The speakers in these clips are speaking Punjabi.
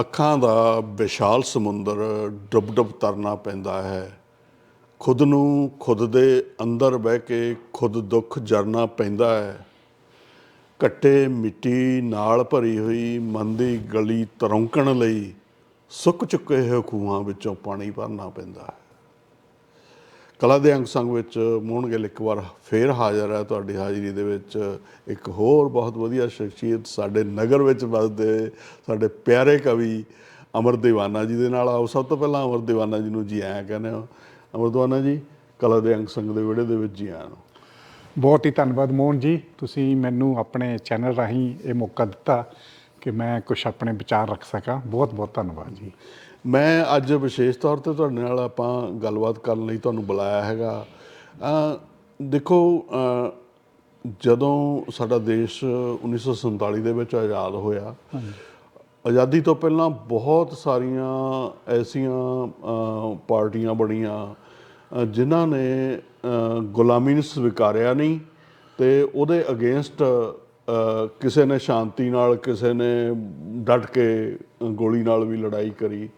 ਅੱਖਾਂ ਦਾ ਵਿਸ਼ਾਲ ਸਮੁੰਦਰ ਡੁੱਬ ਡੁੱਬ ਤਰਨਾ ਪੈਂਦਾ ਹੈ। ਖੁਦ ਨੂੰ ਖੁਦ ਦੇ ਅੰਦਰ ਬਹਿ ਕੇ ਖੁਦ ਦੁੱਖ ਜਰਨਾ ਪੈਂਦਾ ਹੈ। ਕੱਟੇ ਮਿੱਟੀ ਨਾਲ ਭਰੀ ਹੋਈ ਮਨ ਦੀ ਗਲੀ ਤਰੌਂਕਣ ਲਈ ਸੁੱਕ ਚੁੱਕੇ ਹੋਏ ਖੂਹਾਂ ਵਿੱਚੋਂ ਪਾਣੀ ਭਰਨਾ ਪੈਂਦਾ ਹੈ। ਕਲਾ ਦੇ ਅੰਗ ਸੰਗ ਵਿੱਚ ਮੋਹਨ ਗਿੱਲ ਇੱਕ ਵਾਰ ਫੇਰ ਹਾਜ਼ਰ ਹੈ ਤੁਹਾਡੀ ਹਾਜ਼ਰੀ ਦੇ ਵਿੱਚ। ਇੱਕ ਹੋਰ ਬਹੁਤ ਵਧੀਆ ਸ਼ਖਸੀਅਤ ਸਾਡੇ ਨਗਰ ਵਿੱਚ ਵੱਸਦੇ ਸਾਡੇ ਪਿਆਰੇ ਕਵੀ ਅਮਰ ਦੀਵਾਨਾ ਜੀ ਦੇ ਨਾਲ ਆਓ। ਸਭ ਤੋਂ ਪਹਿਲਾਂ ਅਮਰ ਦੀਵਾਨਾ ਜੀ ਨੂੰ ਜੀ ਆਇਆਂ ਕਹਿੰਦੇ ਹਾਂ। ਅਮਰ ਦੀਵਾਨਾ ਜੀ, ਕਲਾ ਦੇ ਅੰਗ ਸੰਗ ਦੇ ਵਿਹੜੇ ਦੇ ਵਿੱਚ ਜੀ ਆਇਆਂ ਬਹੁਤ ਹੀ ਧੰਨਵਾਦ ਮੋਹਨ ਜੀ, ਤੁਸੀਂ ਮੈਨੂੰ ਆਪਣੇ ਚੈਨਲ ਰਾਹੀਂ ਇਹ ਮੌਕਾ ਦਿੱਤਾ ਕਿ ਮੈਂ ਕੁਝ ਆਪਣੇ ਵਿਚਾਰ ਰੱਖ ਸਕਾਂ। ਬਹੁਤ ਬਹੁਤ ਧੰਨਵਾਦ ਜੀ। ਮੈਂ ਅੱਜ ਵਿਸ਼ੇਸ਼ ਤੌਰ ਤੇ ਤੁਹਾਡੇ ਨਾਲ ਆਪਾਂ ਗੱਲਬਾਤ ਕਰਨ ਲਈ ਤੁਹਾਨੂੰ ਬੁਲਾਇਆ ਹੈਗਾ। ਦੇਖੋ ਜਦੋਂ ਸਾਡਾ ਦੇਸ਼ 1947 ਦੇ ਵਿੱਚ ਆਜ਼ਾਦ ਹੋਇਆ ਆਜ਼ਾਦੀ ਤੋਂ ਪਹਿਲਾਂ ਬਹੁਤ ਸਾਰੀਆਂ ਐਸੀਆਂ ਪਾਰਟੀਆਂ ਬਣੀਆਂ ਜਿਨ੍ਹਾਂ ਨੇ ਗੁਲਾਮੀ ਨੂੰ ਸਵੀਕਾਰਿਆ ਨਹੀਂ ਤੇ ਉਹਦੇ ਅਗੇਂਸਟ ਕਿਸੇ ਨੇ ਸ਼ਾਂਤੀ ਨਾਲ ਕਿਸੇ ਨੇ ਡਟ ਕੇ ਗੋਲੀ ਨਾਲ ਵੀ ਲੜਾਈ ਕਰੀ।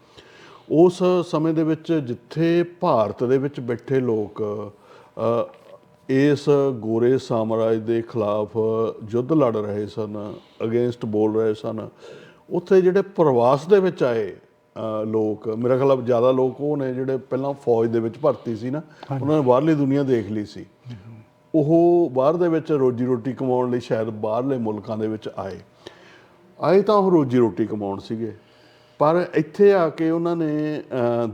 ਉਸ ਸਮੇਂ ਦੇ ਵਿੱਚ ਜਿੱਥੇ ਭਾਰਤ ਦੇ ਵਿੱਚ ਬੈਠੇ ਲੋਕ ਇਸ ਗੋਰੇ ਸਾਮਰਾਜ ਦੇ ਖਿਲਾਫ ਯੁੱਧ ਲੜ ਰਹੇ ਸਨ ਅਗੇਂਸਟ ਬੋਲ ਰਹੇ ਸਨ ਉੱਥੇ ਜਿਹੜੇ ਪ੍ਰਵਾਸ ਦੇ ਵਿੱਚ ਆਏ ਲੋਕ ਮੇਰਾ ਖਿਆਲ ਜ਼ਿਆਦਾ ਲੋਕ ਉਹ ਨੇ ਜਿਹੜੇ ਪਹਿਲਾਂ ਫੌਜ ਦੇ ਵਿੱਚ ਭਰਤੀ ਸੀ ਨਾ ਉਹਨਾਂ ਨੇ ਬਾਹਰਲੀ ਦੁਨੀਆ ਦੇਖ ਲਈ ਸੀ। ਉਹ ਬਾਹਰ ਦੇ ਵਿੱਚ ਰੋਜੀ ਰੋਟੀ ਕਮਾਉਣ ਲਈ ਸ਼ਾਇਦ ਬਾਹਰਲੇ ਮੁਲਕਾਂ ਦੇ ਵਿੱਚ ਆਏ। ਆਏ ਤਾਂ ਉਹ ਰੋਜੀ ਰੋਟੀ ਕਮਾਉਣ ਸੀਗੇ। ਪਰ ਇੱਥੇ ਆ ਕੇ ਉਹਨਾਂ ਨੇ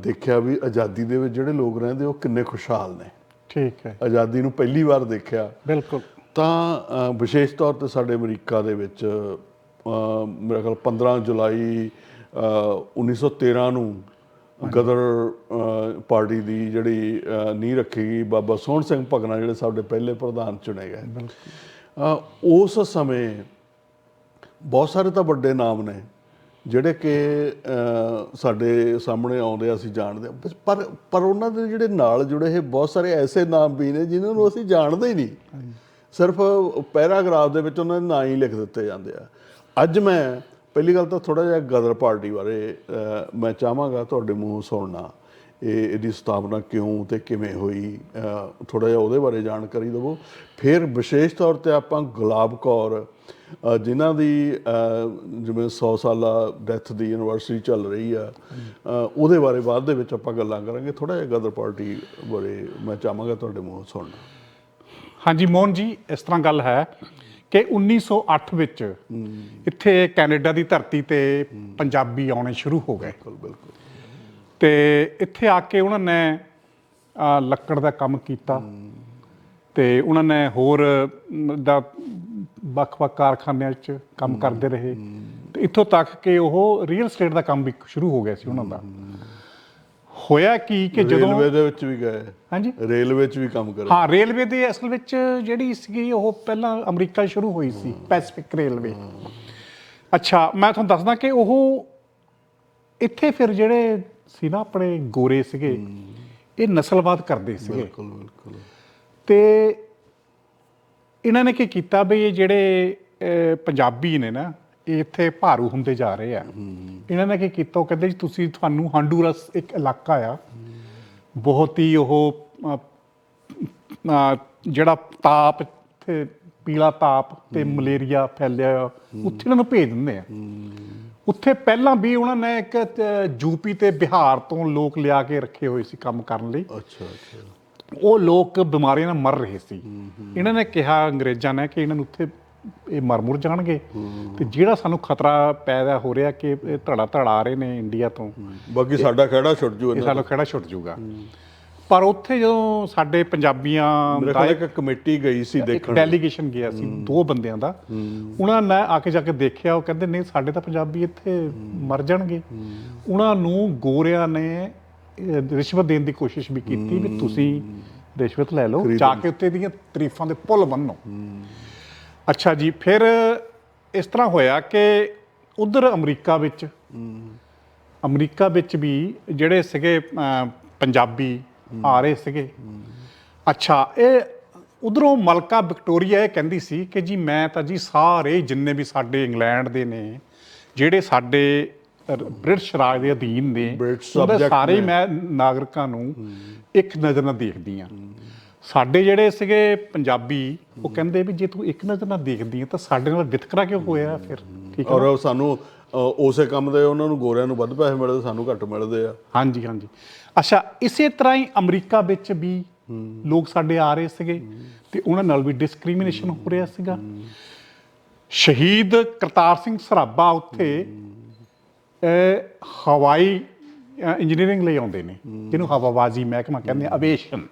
ਦੇਖਿਆ ਵੀ ਆਜ਼ਾਦੀ ਦੇ ਵਿੱਚ ਜਿਹੜੇ ਲੋਕ ਰਹਿੰਦੇ ਉਹ ਕਿੰਨੇ ਖੁਸ਼ਹਾਲ ਨੇ। ਠੀਕ ਹੈ। ਆਜ਼ਾਦੀ ਨੂੰ ਪਹਿਲੀ ਵਾਰ ਦੇਖਿਆ। ਬਿਲਕੁਲ। ਤਾਂ ਵਿਸ਼ੇਸ਼ ਤੌਰ ਤੇ ਸਾਡੇ ਅਮਰੀਕਾ ਦੇ ਵਿੱਚ ਮੇਰੇ ਖਿਆਲ 15 ਜੁਲਾਈ ਅਹ, 1913 ਨੂੰ ਗਦਰ ਪਾਰਟੀ ਦੀ ਜਿਹੜੀ ਨੀਂਹ ਰੱਖੀ ਗਈ ਬਾਬਾ ਸੋਹਣ ਸਿੰਘ ਭਗਨਾ ਜਿਹੜੇ ਸਾਡੇ ਪਹਿਲੇ ਪ੍ਰਧਾਨ ਚੁਣੇ ਗਏ। ਉਸ ਸਮੇਂ ਬਹੁਤ ਸਾਰੇ ਤਾਂ ਵੱਡੇ ਨਾਮ ਨੇ। ਜਿਹੜੇ ਕਿ ਸਾਡੇ ਸਾਹਮਣੇ ਆਉਂਦੇ ਅਸੀਂ ਜਾਣਦੇ ਪਰ ਪਰ ਉਹਨਾਂ ਦੇ ਜਿਹੜੇ ਨਾਲ ਜੁੜੇ ਇਹ ਬਹੁਤ ਸਾਰੇ ਐਸੇ ਨਾਮ ਵੀ ਨੇ ਜਿਨ੍ਹਾਂ ਨੂੰ ਅਸੀਂ ਜਾਣਦੇ ਹੀ ਨਹੀਂ। ਸਿਰਫ ਪੈਰਾਗ੍ਰਾਫ ਦੇ ਵਿੱਚ ਉਹਨਾਂ ਦੇ ਨਾਂ ਹੀ ਲਿਖ ਦਿੱਤੇ ਜਾਂਦੇ ਆ। ਅੱਜ ਮੈਂ ਪਹਿਲੀ ਗੱਲ ਤਾਂ ਥੋੜਾ ਜਿਹਾ ਗਦਰ ਪਾਰਟੀ ਬਾਰੇ ਮੈਂ ਚਾਹਾਂਗਾ ਤੁਹਾਡੇ ਮੂੰਹੋਂ ਸੁਣਨਾ। ਇਹ ਇਹਦੀ ਸਥਾਪਨਾ ਕਿਉਂ ਤੇ ਕਿਵੇਂ ਹੋਈ? ਥੋੜਾ ਜਿਹਾ ਉਹਦੇ ਬਾਰੇ ਜਾਣਕਾਰੀ ਦਿਵੋ। ਫਿਰ ਵਿਸ਼ੇਸ਼ ਤੌਰ ਤੇ ਆਪਾਂ ਗੁਲਾਬ ਕੌਰ ਜਿਨ੍ਹਾਂ ਦੀ ਜਿਵੇਂ 100 ਸਾਲਾ ਡੈਥ ਦੀ ਐਨਵਰਸਰੀ ਚੱਲ ਰਹੀ ਆ ਉਹਦੇ ਬਾਰੇ ਬਾਅਦ ਦੇ ਵਿੱਚ ਆਪਾਂ ਗੱਲਾਂ ਕਰਾਂਗੇ। ਥੋੜਾ ਜਿਹਾ ਗਦਰ ਪਾਰਟੀ ਬਾਰੇ ਮੈਂ ਚਾਹਾਂਗਾ ਤੁਹਾਡੇ ਮੂੰਹੋਂ ਸੁਣਨਾ। ਹਾਂਜੀ ਮੋਹਨ ਜੀ ਇਸ ਤਰ੍ਹਾਂ ਗੱਲ ਹੈ ਕਿ 1908 ਵਿੱਚ ਇੱਥੇ ਕੈਨੇਡਾ ਦੀ ਧਰਤੀ ਤੇ ਪੰਜਾਬੀ ਆਉਣੇ ਸ਼ੁਰੂ ਹੋ ਗਏ। ਬਿਲਕੁਲ ਬਿਲਕੁਲ। ਤੇ ਇੱਥੇ ਆ ਕੇ ਉਹਨਾਂ ਨੇ ਲੱਕੜ ਦਾ ਕੰਮ ਕੀਤਾ। ਤੇ ਉਹਨਾਂ ਨੇ ਹੋਰ ਦਾ ਵੱਖ-ਵੱਖ ਕਾਰਖਾਨਿਆਂ 'ਚ ਕੰਮ ਕਰਦੇ ਰਹੇ। ਤੇ ਇੱਥੋਂ ਤੱਕ ਕਿ ਉਹ ਰੀਅਲ ਸਟੇਟ ਦਾ ਕੰਮ ਵੀ ਸ਼ੁਰੂ ਹੋ ਗਿਆ ਸੀ ਉਹਨਾਂ ਦਾ। ਹੋਇਆ ਕੀ ਕਿ ਜਦੋਂ ਰੇਲਵੇ ਦੇ ਵਿੱਚ ਵੀ ਗਏ। ਹਾਂਜੀ? ਰੇਲਵੇ 'ਚ ਵੀ ਕੰਮ ਕਰੇ। ਹਾਂ ਰੇਲਵੇ ਦੇ ਅਸਲ ਵਿੱਚ ਜਿਹੜੀ ਸੀਗੀ ਉਹ ਪਹਿਲਾਂ ਅਮਰੀਕਾ 'ਚ ਸ਼ੁਰੂ ਹੋਈ ਸੀ ਪੈਸੀਫਿਕ ਰੇਲਵੇ ਅੱਛਾ ਮੈਂ ਤੁਹਾਨੂੰ ਦੱਸਦਾ ਕਿ ਉਹ ਇੱਥੇ ਫਿਰ ਜਿਹੜੇ ਸੀ ਨਾ ਆਪਣੇ ਗੋਰੇ ਸੀਗੇ ਇਹ ਨਸਲਵਾਦ ਕਰਦੇ ਸੀਗੇ। ਬਿਲਕੁਲ ਬਿਲਕੁਲ। ਤੇ ਇਹਨਾਂ ਨੇ ਕੀ ਕੀਤਾ ਵੀ ਇਹ ਜਿਹੜੇ ਪੰਜਾਬੀ ਨੇ ਨਾ ਇਹ ਇੱਥੇ ਭਾਰੂ ਹੁੰਦੇ ਜਾ ਰਹੇ ਆ। ਇਹਨਾਂ ਨੇ ਕੀ ਕੀਤਾ ਉਹ ਕਹਿੰਦੇ ਜੀ ਤੁਸੀਂ ਤੁਹਾਨੂੰ ਹਾਂਡੂਰਸ ਇੱਕ ਇਲਾਕਾ ਆ। ਬਹੁਤ ਹੀ ਉਹ ਜਿਹੜਾ ਤਾਪ ਇੱਥੇ ਪੀਲਾ ਤਾਪ ਤੇ ਮਲੇਰੀਆ ਫੈਲਿਆ ਉੱਥੇ ਇਹਨਾਂ ਨੂੰ ਭੇਜ ਦਿੰਦੇ ਆ। ਉੱਥੇ ਪਹਿਲਾਂ ਵੀ ਉਹਨਾਂ ਨੇ ਇੱਕ ਯੂਪੀ ਤੇ ਬਿਹਾਰ ਤੋਂ ਲੋਕ ਲਿਆ ਕੇ ਰੱਖੇ ਹੋਏ ਸੀ ਕੰਮ ਕਰਨ ਲਈ। ਅੱਛਾ ਅੱਛਾ। ਉਹ ਲੋਕ ਬਿਮਾਰੀਆਂ ਨਾਲ ਮਰ ਰਹੇ ਸੀ। ਇਹਨਾਂ ਨੇ ਕਿਹਾ ਅੰਗਰੇਜ਼ਾਂ ਨੇ ਕਿ ਇਹਨਾਂ ਨੂੰ ਉੱਥੇ ਇਹ ਮਰ ਮੁਰ ਜਾਣਗੇ। ਤੇ ਜਿਹੜਾ ਸਾਨੂੰ ਖਤਰਾ ਪੈਦਾ ਹੋ ਰਿਹਾ ਕਿ ਇਹ ਧੜਾ ਧੜਾ ਆ ਰਹੇ ਨੇ ਇੰਡੀਆ ਤੋਂ ਬਾਕੀ ਸਾਡਾ ਖੜਾ ਛੁੱਟ ਜੂ ਇਹ ਸਾਨੂੰ ਖੜਾ ਛੁੱਟ ਜਾਊਗਾ ਪਰ ਉੱਥੇ ਜਦੋਂ ਸਾਡੇ ਪੰਜਾਬੀਆਂ ਦਾ ਇੱਕ ਕਮੇਟੀ ਗਈ ਸੀ ਦੇਖਣ ਡੈਲੀਗੇਸ਼ਨ ਗਿਆ ਸੀ ਦੋ ਬੰਦਿਆਂ ਦਾ। ਉਹਨਾਂ ਨੇ ਆ ਕੇ ਜਾ ਕੇ ਦੇਖਿਆ ਉਹ ਕਹਿੰਦੇ ਨਹੀਂ ਸਾਡੇ ਤਾਂ ਪੰਜਾਬੀ ਇੱਥੇ ਮਰ ਜਾਣਗੇ। ਉਹਨਾਂ ਨੂੰ ਗੋਰਿਆਂ ਨੇ ਰਿਸ਼ਵਤ ਦੇਣ ਦੀ ਕੋਸ਼ਿਸ਼ ਵੀ ਕੀਤੀ ਵੀ ਤੁਸੀਂ ਰਿਸ਼ਵਤ ਲੈ ਲਓ ਜਾ ਕੇ ਉੱਤੇ ਦੀਆਂ ਤਾਰੀਫਾਂ ਦੇ ਪੁੱਲ ਬੰਨੋ। ਅੱਛਾ ਜੀ ਫਿਰ ਇਸ ਤਰ੍ਹਾਂ ਹੋਇਆ ਕਿ ਉਧਰ ਅਮਰੀਕਾ ਵਿੱਚ ਅਮਰੀਕਾ ਵਿੱਚ ਵੀ ਜਿਹੜੇ ਸੀਗੇ ਪੰਜਾਬੀ ਆ ਰਹੇ ਸੀਗੇ। ਅੱਛਾ ਇਹ ਉਧਰੋਂ ਮਲਕਾ ਵਿਕਟੋਰੀਆ ਇਹ ਕਹਿੰਦੀ ਸੀ ਕਿ ਜੀ ਮੈਂ ਤਾਂ ਜੀ ਸਾਰੇ ਜਿੰਨੇ ਵੀ ਸਾਡੇ ਇੰਗਲੈਂਡ ਦੇ ਨੇ ਜਿਹੜੇ ਸਾਡੇ ਬ੍ਰਿਟਿਸ਼ ਰਾਜ ਦੇ ਅਧੀਨ ਨੇ ਉਹਦੇ ਸਾਰੇ। ਮੈਂ ਨਾਗਰਿਕਾਂ ਨੂੰ ਇੱਕ ਨਜ਼ਰ ਨਾਲ ਦੇਖਦੀ ਆ ਸਾਡੇ ਜਿਹੜੇ ਸੀਗੇ ਪੰਜਾਬੀ ਉਹ ਕਹਿੰਦੇ ਵੀ ਜੇ ਤੂੰ ਇੱਕ ਨਜ਼ਰ ਨਾਲ ਦੇਖਦੀ ਆ ਤਾਂ ਸਾਡੇ ਨਾਲ ਵਿਤਕਰਾ ਕਿਉਂ ਹੋਇਆ ਫਿਰ? ਠੀਕ ਹੈ ਔਰ ਸਾਨੂੰ ਉਸੇ ਕੰਮ ਦੇ ਉਹਨਾਂ ਨੂੰ ਗੋਰਿਆਂ ਨੂੰ ਵੱਧ ਪੈਸੇ ਮਿਲਦੇ ਸਾਨੂੰ ਘੱਟ ਮਿਲਦੇ ਆ। ਹਾਂਜੀ ਹਾਂਜੀ। ਅੱਛਾ ਇਸੇ ਤਰ੍ਹਾਂ ਹੀ ਅਮਰੀਕਾ ਵਿੱਚ ਵੀ ਲੋਕ ਸਾਡੇ ਆ ਰਹੇ ਸੀਗੇ ਤੇ ਉਹਨਾਂ ਨਾਲ ਵੀ ਡਿਸਕ੍ਰਿਮੀਨੇਸ਼ਨ ਹੋ ਰਿਹਾ ਸੀਗਾ। ਸ਼ਹੀਦ ਕਰਤਾਰ ਸਿੰਘ ਸਰਾਭਾ ਉੱਥੇ ਹਵਾਈ ਇੰਜੀਨੀਅਰਿੰਗ ਲਈ ਆਉਂਦੇ ਨੇ ਜਿਹਨੂੰ ਹਵਾਬਾਜ਼ੀ ਮਹਿਕਮਾ ਕਹਿੰਦੇ ਆ ਅਵੇਸ਼ਨ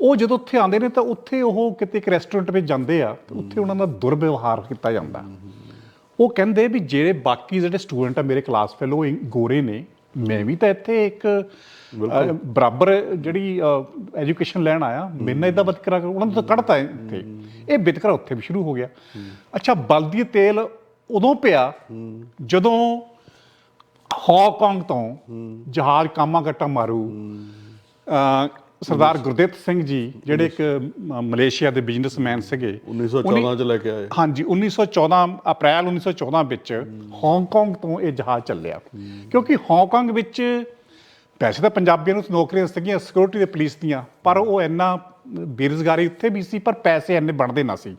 ਉਹ ਜਦੋਂ ਉੱਥੇ ਆਉਂਦੇ ਨੇ ਤਾਂ ਉੱਥੇ ਉਹ ਕਿਤੇ ਇੱਕ ਰੈਸਟੋਰੈਂਟ ਵਿੱਚ ਜਾਂਦੇ ਆ ਤੇ ਉੱਥੇ ਉਹਨਾਂ ਦਾ ਦੁਰਵਿਵਹਾਰ ਕੀਤਾ ਜਾਂਦਾ। ਉਹ ਕਹਿੰਦੇ ਵੀ ਜਿਹੜੇ ਬਾਕੀ ਜਿਹੜੇ ਸਟੂਡੈਂਟ ਆ ਮੇਰੇ ਕਲਾਸ ਫੈਲੋ ਗੋਰੇ ਨੇ ਮੈਂ ਵੀ ਤਾਂ ਇੱਥੇ ਇੱਕ ਬਰਾਬਰ ਜਿਹੜੀ ਐਜੂਕੇਸ਼ਨ ਲੈਣ ਆਇਆ ਮੇਰੇ ਨਾਲ ਇਦਾਂ ਬਤਕਰਾ ਕਰੋ ਉਹਨਾਂ ਨੂੰ ਤਾਂ ਕੱਢਤਾ ਇੱਥੇ। ਇਹ ਬਿਤਕਰਾ ਉੱਥੇ ਵੀ ਸ਼ੁਰੂ ਹੋ ਗਿਆ। ਅੱਛਾ ਬਲਦੀ ਤੇਲ ਉਦੋਂ ਪਿਆ ਜਦੋਂ ਹਾਂਗਕਾਂਗ ਤੋਂ ਜਹਾਜ਼ ਕਾਮਾਗਟਾ ਮਾਰੂ। ਸਰਦਾਰ ਗੁਰਦਿੱਤ ਸਿੰਘ ਜੀ ਜਿਹੜੇ ਇੱਕ ਮਲੇਸ਼ੀਆ ਦੇ ਬਿਜ਼ਨਸਮੈਨ ਸੀਗੇ 1914 ਚ ਲੈ ਕੇ ਆਏ। ਹਾਂਜੀ 1914 ਅਪ੍ਰੈਲ 1914 ਵਿੱਚ ਹਾਂਗਕਾਂਗ ਤੋਂ ਇਹ ਜਹਾਜ਼ ਚੱਲਿਆ। ਕਿਉਂਕਿ ਹਾਂਗਕਾਂਗ ਵਿੱਚ ਵੈਸੇ ਤਾਂ ਪੰਜਾਬੀਆਂ ਨੂੰ ਨੌਕਰੀਆਂ ਸੀਗੀਆਂ ਸਿਕਿਉਰਿਟੀ ਦੇ ਪੁਲਿਸ ਦੀਆਂ ਪਰ ਉਹ ਇੰਨਾ ਬੇਰੁਜ਼ਗਾਰੀ ਉੱਥੇ ਵੀ ਸੀ ਪਰ ਪੈਸੇ ਇੰਨੇ ਬਣਦੇ ਨਾ ਸੀ।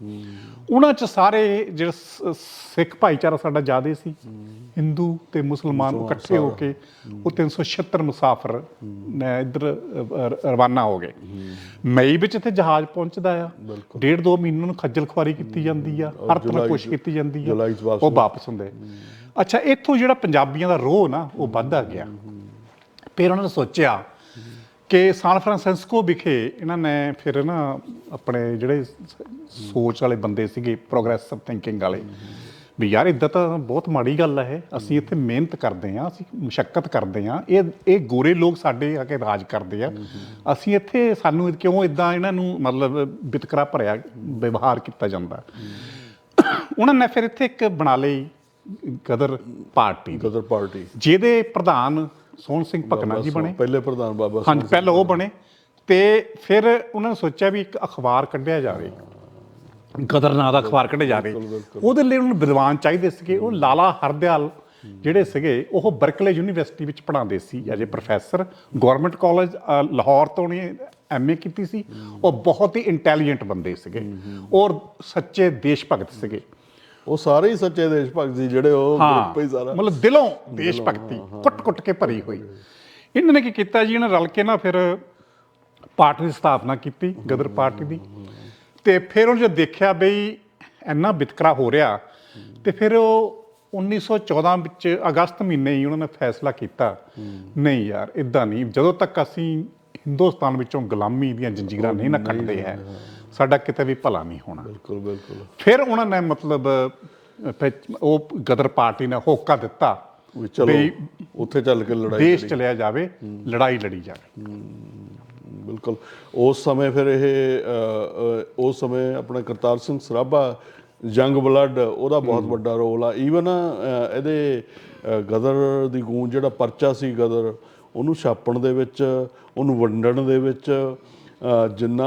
ਉਹਨਾਂ 'ਚ ਸਾਰੇ ਜਿਹੜਾ ਸਿੱਖ ਭਾਈਚਾਰਾ ਸਾਡਾ ਜ਼ਿਆਦੇ ਸੀ। ਹਿੰਦੂ ਤੇ ਮੁਸਲਮਾਨ ਇਕੱਠੇ ਹੋ ਕੇ ਉਹ 376 ਮੁਸਾਫਰ ਇੱਧਰ ਰਵਾਨਾ ਹੋ ਗਏ। ਮਈ ਵਿੱਚ ਇੱਥੇ ਜਹਾਜ਼ ਪਹੁੰਚਦਾ ਆ। ਡੇਢ ਦੋ ਮਹੀਨੇ ਨੂੰ ਖੱਜਲ ਖੁਆਰੀ ਕੀਤੀ ਜਾਂਦੀ ਆ। ਹਰ ਤਰ੍ਹਾਂ ਕੋਸ਼ਿਸ਼ ਕੀਤੀ ਜਾਂਦੀ ਆ। ਉਹ ਵਾਪਸ ਹੁੰਦੇ। ਅੱਛਾ ਇੱਥੋਂ ਜਿਹੜਾ ਪੰਜਾਬੀਆਂ ਦਾ ਰੋਹ ਨਾ ਉਹ ਵੱਧਦਾ ਗਿਆ। ਫਿਰ ਉਹਨਾਂ ਨੇ ਸੋਚਿਆ ਕਿ ਸਾਨ ਫਰਾਂਸਿਸਕੋ ਵਿਖੇ ਇਹਨਾਂ ਨੇ ਫਿਰ ਨਾ ਆਪਣੇ ਜਿਹੜੇ ਸੋਚ ਵਾਲੇ ਬੰਦੇ ਸੀਗੇ ਪ੍ਰੋਗਰੈਸਿਵ ਥਿੰਕਿੰਗ ਵਾਲੇ ਵੀ ਯਾਰ ਇਦਾਂ ਤਾਂ ਬਹੁਤ ਮਾੜੀ ਗੱਲ ਹੈ ਅਸੀਂ ਇੱਥੇ ਮਿਹਨਤ ਕਰਦੇ ਹਾਂ ਅਸੀਂ ਮੁਸ਼ਕਲ ਕਰਦੇ ਹਾਂ ਇਹ ਇਹ ਗੋਰੇ ਲੋਕ ਸਾਡੇ ਆ ਕੇ ਰਾਜ ਕਰਦੇ ਆ। ਅਸੀਂ ਇੱਥੇ ਸਾਨੂੰ ਕਿਉਂ ਇਦਾਂ ਇਹਨਾਂ ਨੂੰ ਮਤਲਬ ਵਿਤਕਰਾ ਭਰਿਆ ਵਿਵਹਾਰ ਕੀਤਾ ਜਾਂਦਾ? ਉਹਨਾਂ ਨੇ ਫਿਰ ਇੱਥੇ ਇੱਕ ਬਣਾ ਲਈ ਗਦਰ ਪਾਰਟੀ। ਗਦਰ ਪਾਰਟੀ। ਜਿਹਦੇ ਪ੍ਰਧਾਨ ਸੋਹਣ ਸਿੰਘ ਭਕਨਾ ਜੀ ਬਣੇ। ਪਹਿਲੇ ਪ੍ਰਧਾਨ ਬਾਬਾ ਹਾਂਜੀ ਪਹਿਲਾਂ ਉਹ ਬਣੇ ਤੇ ਫਿਰ ਉਹਨਾਂ ਨੇ ਸੋਚਿਆ ਵੀ ਇੱਕ ਅਖਬਾਰ ਕੱਢਿਆ ਜਾਵੇ। ਗਦਰ ਨਾਂ ਦਾ ਅਖਬਾਰ ਕੱਢਿਆ ਜਾਵੇ। ਉਹਦੇ ਲਈ ਉਹਨਾਂ ਨੂੰ ਵਿਦਵਾਨ ਚਾਹੀਦੇ ਸੀਗੇ। ਉਹ ਲਾਲਾ ਹਰਦਿਆਲ ਜਿਹੜੇ ਸੀਗੇ ਉਹ ਬਰਕਲੇ ਯੂਨੀਵਰਸਿਟੀ ਵਿੱਚ ਪੜ੍ਹਾਉਂਦੇ ਸੀ as a professor government college Lahore ਤੋਂ ਉਹਨੇ ਐਮਏ ਕੀਤੀ ਸੀ। ਉਹ ਬਹੁਤ ਹੀ ਇੰਟੈਲੀਜੈਂਟ ਬੰਦੇ ਸੀਗੇ। ਔਰ ਸੱਚੇ ਦੇਸ਼ ਭਗਤ ਸੀਗੇ। ਉਹ ਸਾਰੇ ਹੀ ਸੱਚੇ ਦੇਸ਼ ਭਗਤ ਸੀ ਜਿਹੜੇ ਉਹ ਗਰੁੱਪ ਹੀ ਸਾਰਾ। ਮਤਲਬ ਦਿਲੋਂ ਦੇਸ਼ ਭਗਤੀ ਕੁੱਟ-ਕੁੱਟ ਕੇ ਭਰੀ ਹੋਈ। ਇਹਨਾਂ ਨੇ ਕੀ ਕੀਤਾ ਜੀ? ਇਹਨਾਂ ਰਲ ਕੇ ਨਾ ਫਿਰ ਪਾਰਟੀ ਦੀ ਸਥਾਪਨਾ ਕੀਤੀ ਗਦਰ ਪਾਰਟੀ ਦੀ। ਤੇ ਫਿਰ ਉਹ ਜੇ ਦੇਖਿਆ ਬਈ ਇੰਨਾ ਵਿਤਕਰਾ ਹੋ ਰਿਹਾ ਤੇ ਫਿਰ ਉਹ 1914 ਵਿੱਚ ਅਗਸਤ ਮਹੀਨੇ ਹੀ ਉਹਨਾਂ ਨੇ ਫੈਸਲਾ ਕੀਤਾ ਨਹੀਂ ਯਾਰ ਇਦਾਂ ਨਹੀਂ। ਜਦੋਂ ਤੱਕ ਅਸੀਂ ਹਿੰਦੁਸਤਾਨ ਵਿੱਚੋਂ ਗੁਲਾਮੀ ਦੀਆਂ ਜੰਜੀਰਾਂ ਨਹੀਂ ਨਾ ਕੱਢਦੇ ਹੈ। ਸਾਡਾ ਕਿਤੇ ਵੀ ਭਲਾ ਨਹੀਂ ਹੋਣਾ। ਬਿਲਕੁਲ ਬਿਲਕੁਲ। ਫਿਰ ਉਹਨਾਂ ਨੇ ਮਤਲਬ ਉਹ ਗਦਰ ਪਾਰਟੀ ਨੇ ਹੋਕਾ ਦਿੱਤਾ ਵੀ ਚਲੋ ਉੱਥੇ ਚੱਲ ਕੇ ਲੜਾਈ ਦੇਸ਼ ਚਲਿਆ ਜਾਵੇ ਲੜਾਈ ਲੜੀ ਜਾਵੇ। ਬਿਲਕੁਲ। ਉਸ ਸਮੇਂ ਫਿਰ ਇਹ ਉਸ ਸਮੇਂ ਆਪਣਾ ਕਰਤਾਰ ਸਿੰਘ ਸਰਾਭਾ ਜੰਗ ਬਲੱਡ ਉਹਦਾ ਬਹੁਤ ਵੱਡਾ ਰੋਲ ਆ। ਈਵਨ ਇਹਦੇ ਗਦਰ ਦੀ ਗੂੰਜ ਜਿਹੜਾ ਪਰਚਾ ਸੀ ਗਦਰ ਉਹਨੂੰ ਛਾਪਣ ਦੇ ਵਿੱਚ ਉਹਨੂੰ ਵੰਡਣ ਦੇ ਵਿੱਚ ਜਿੰਨਾ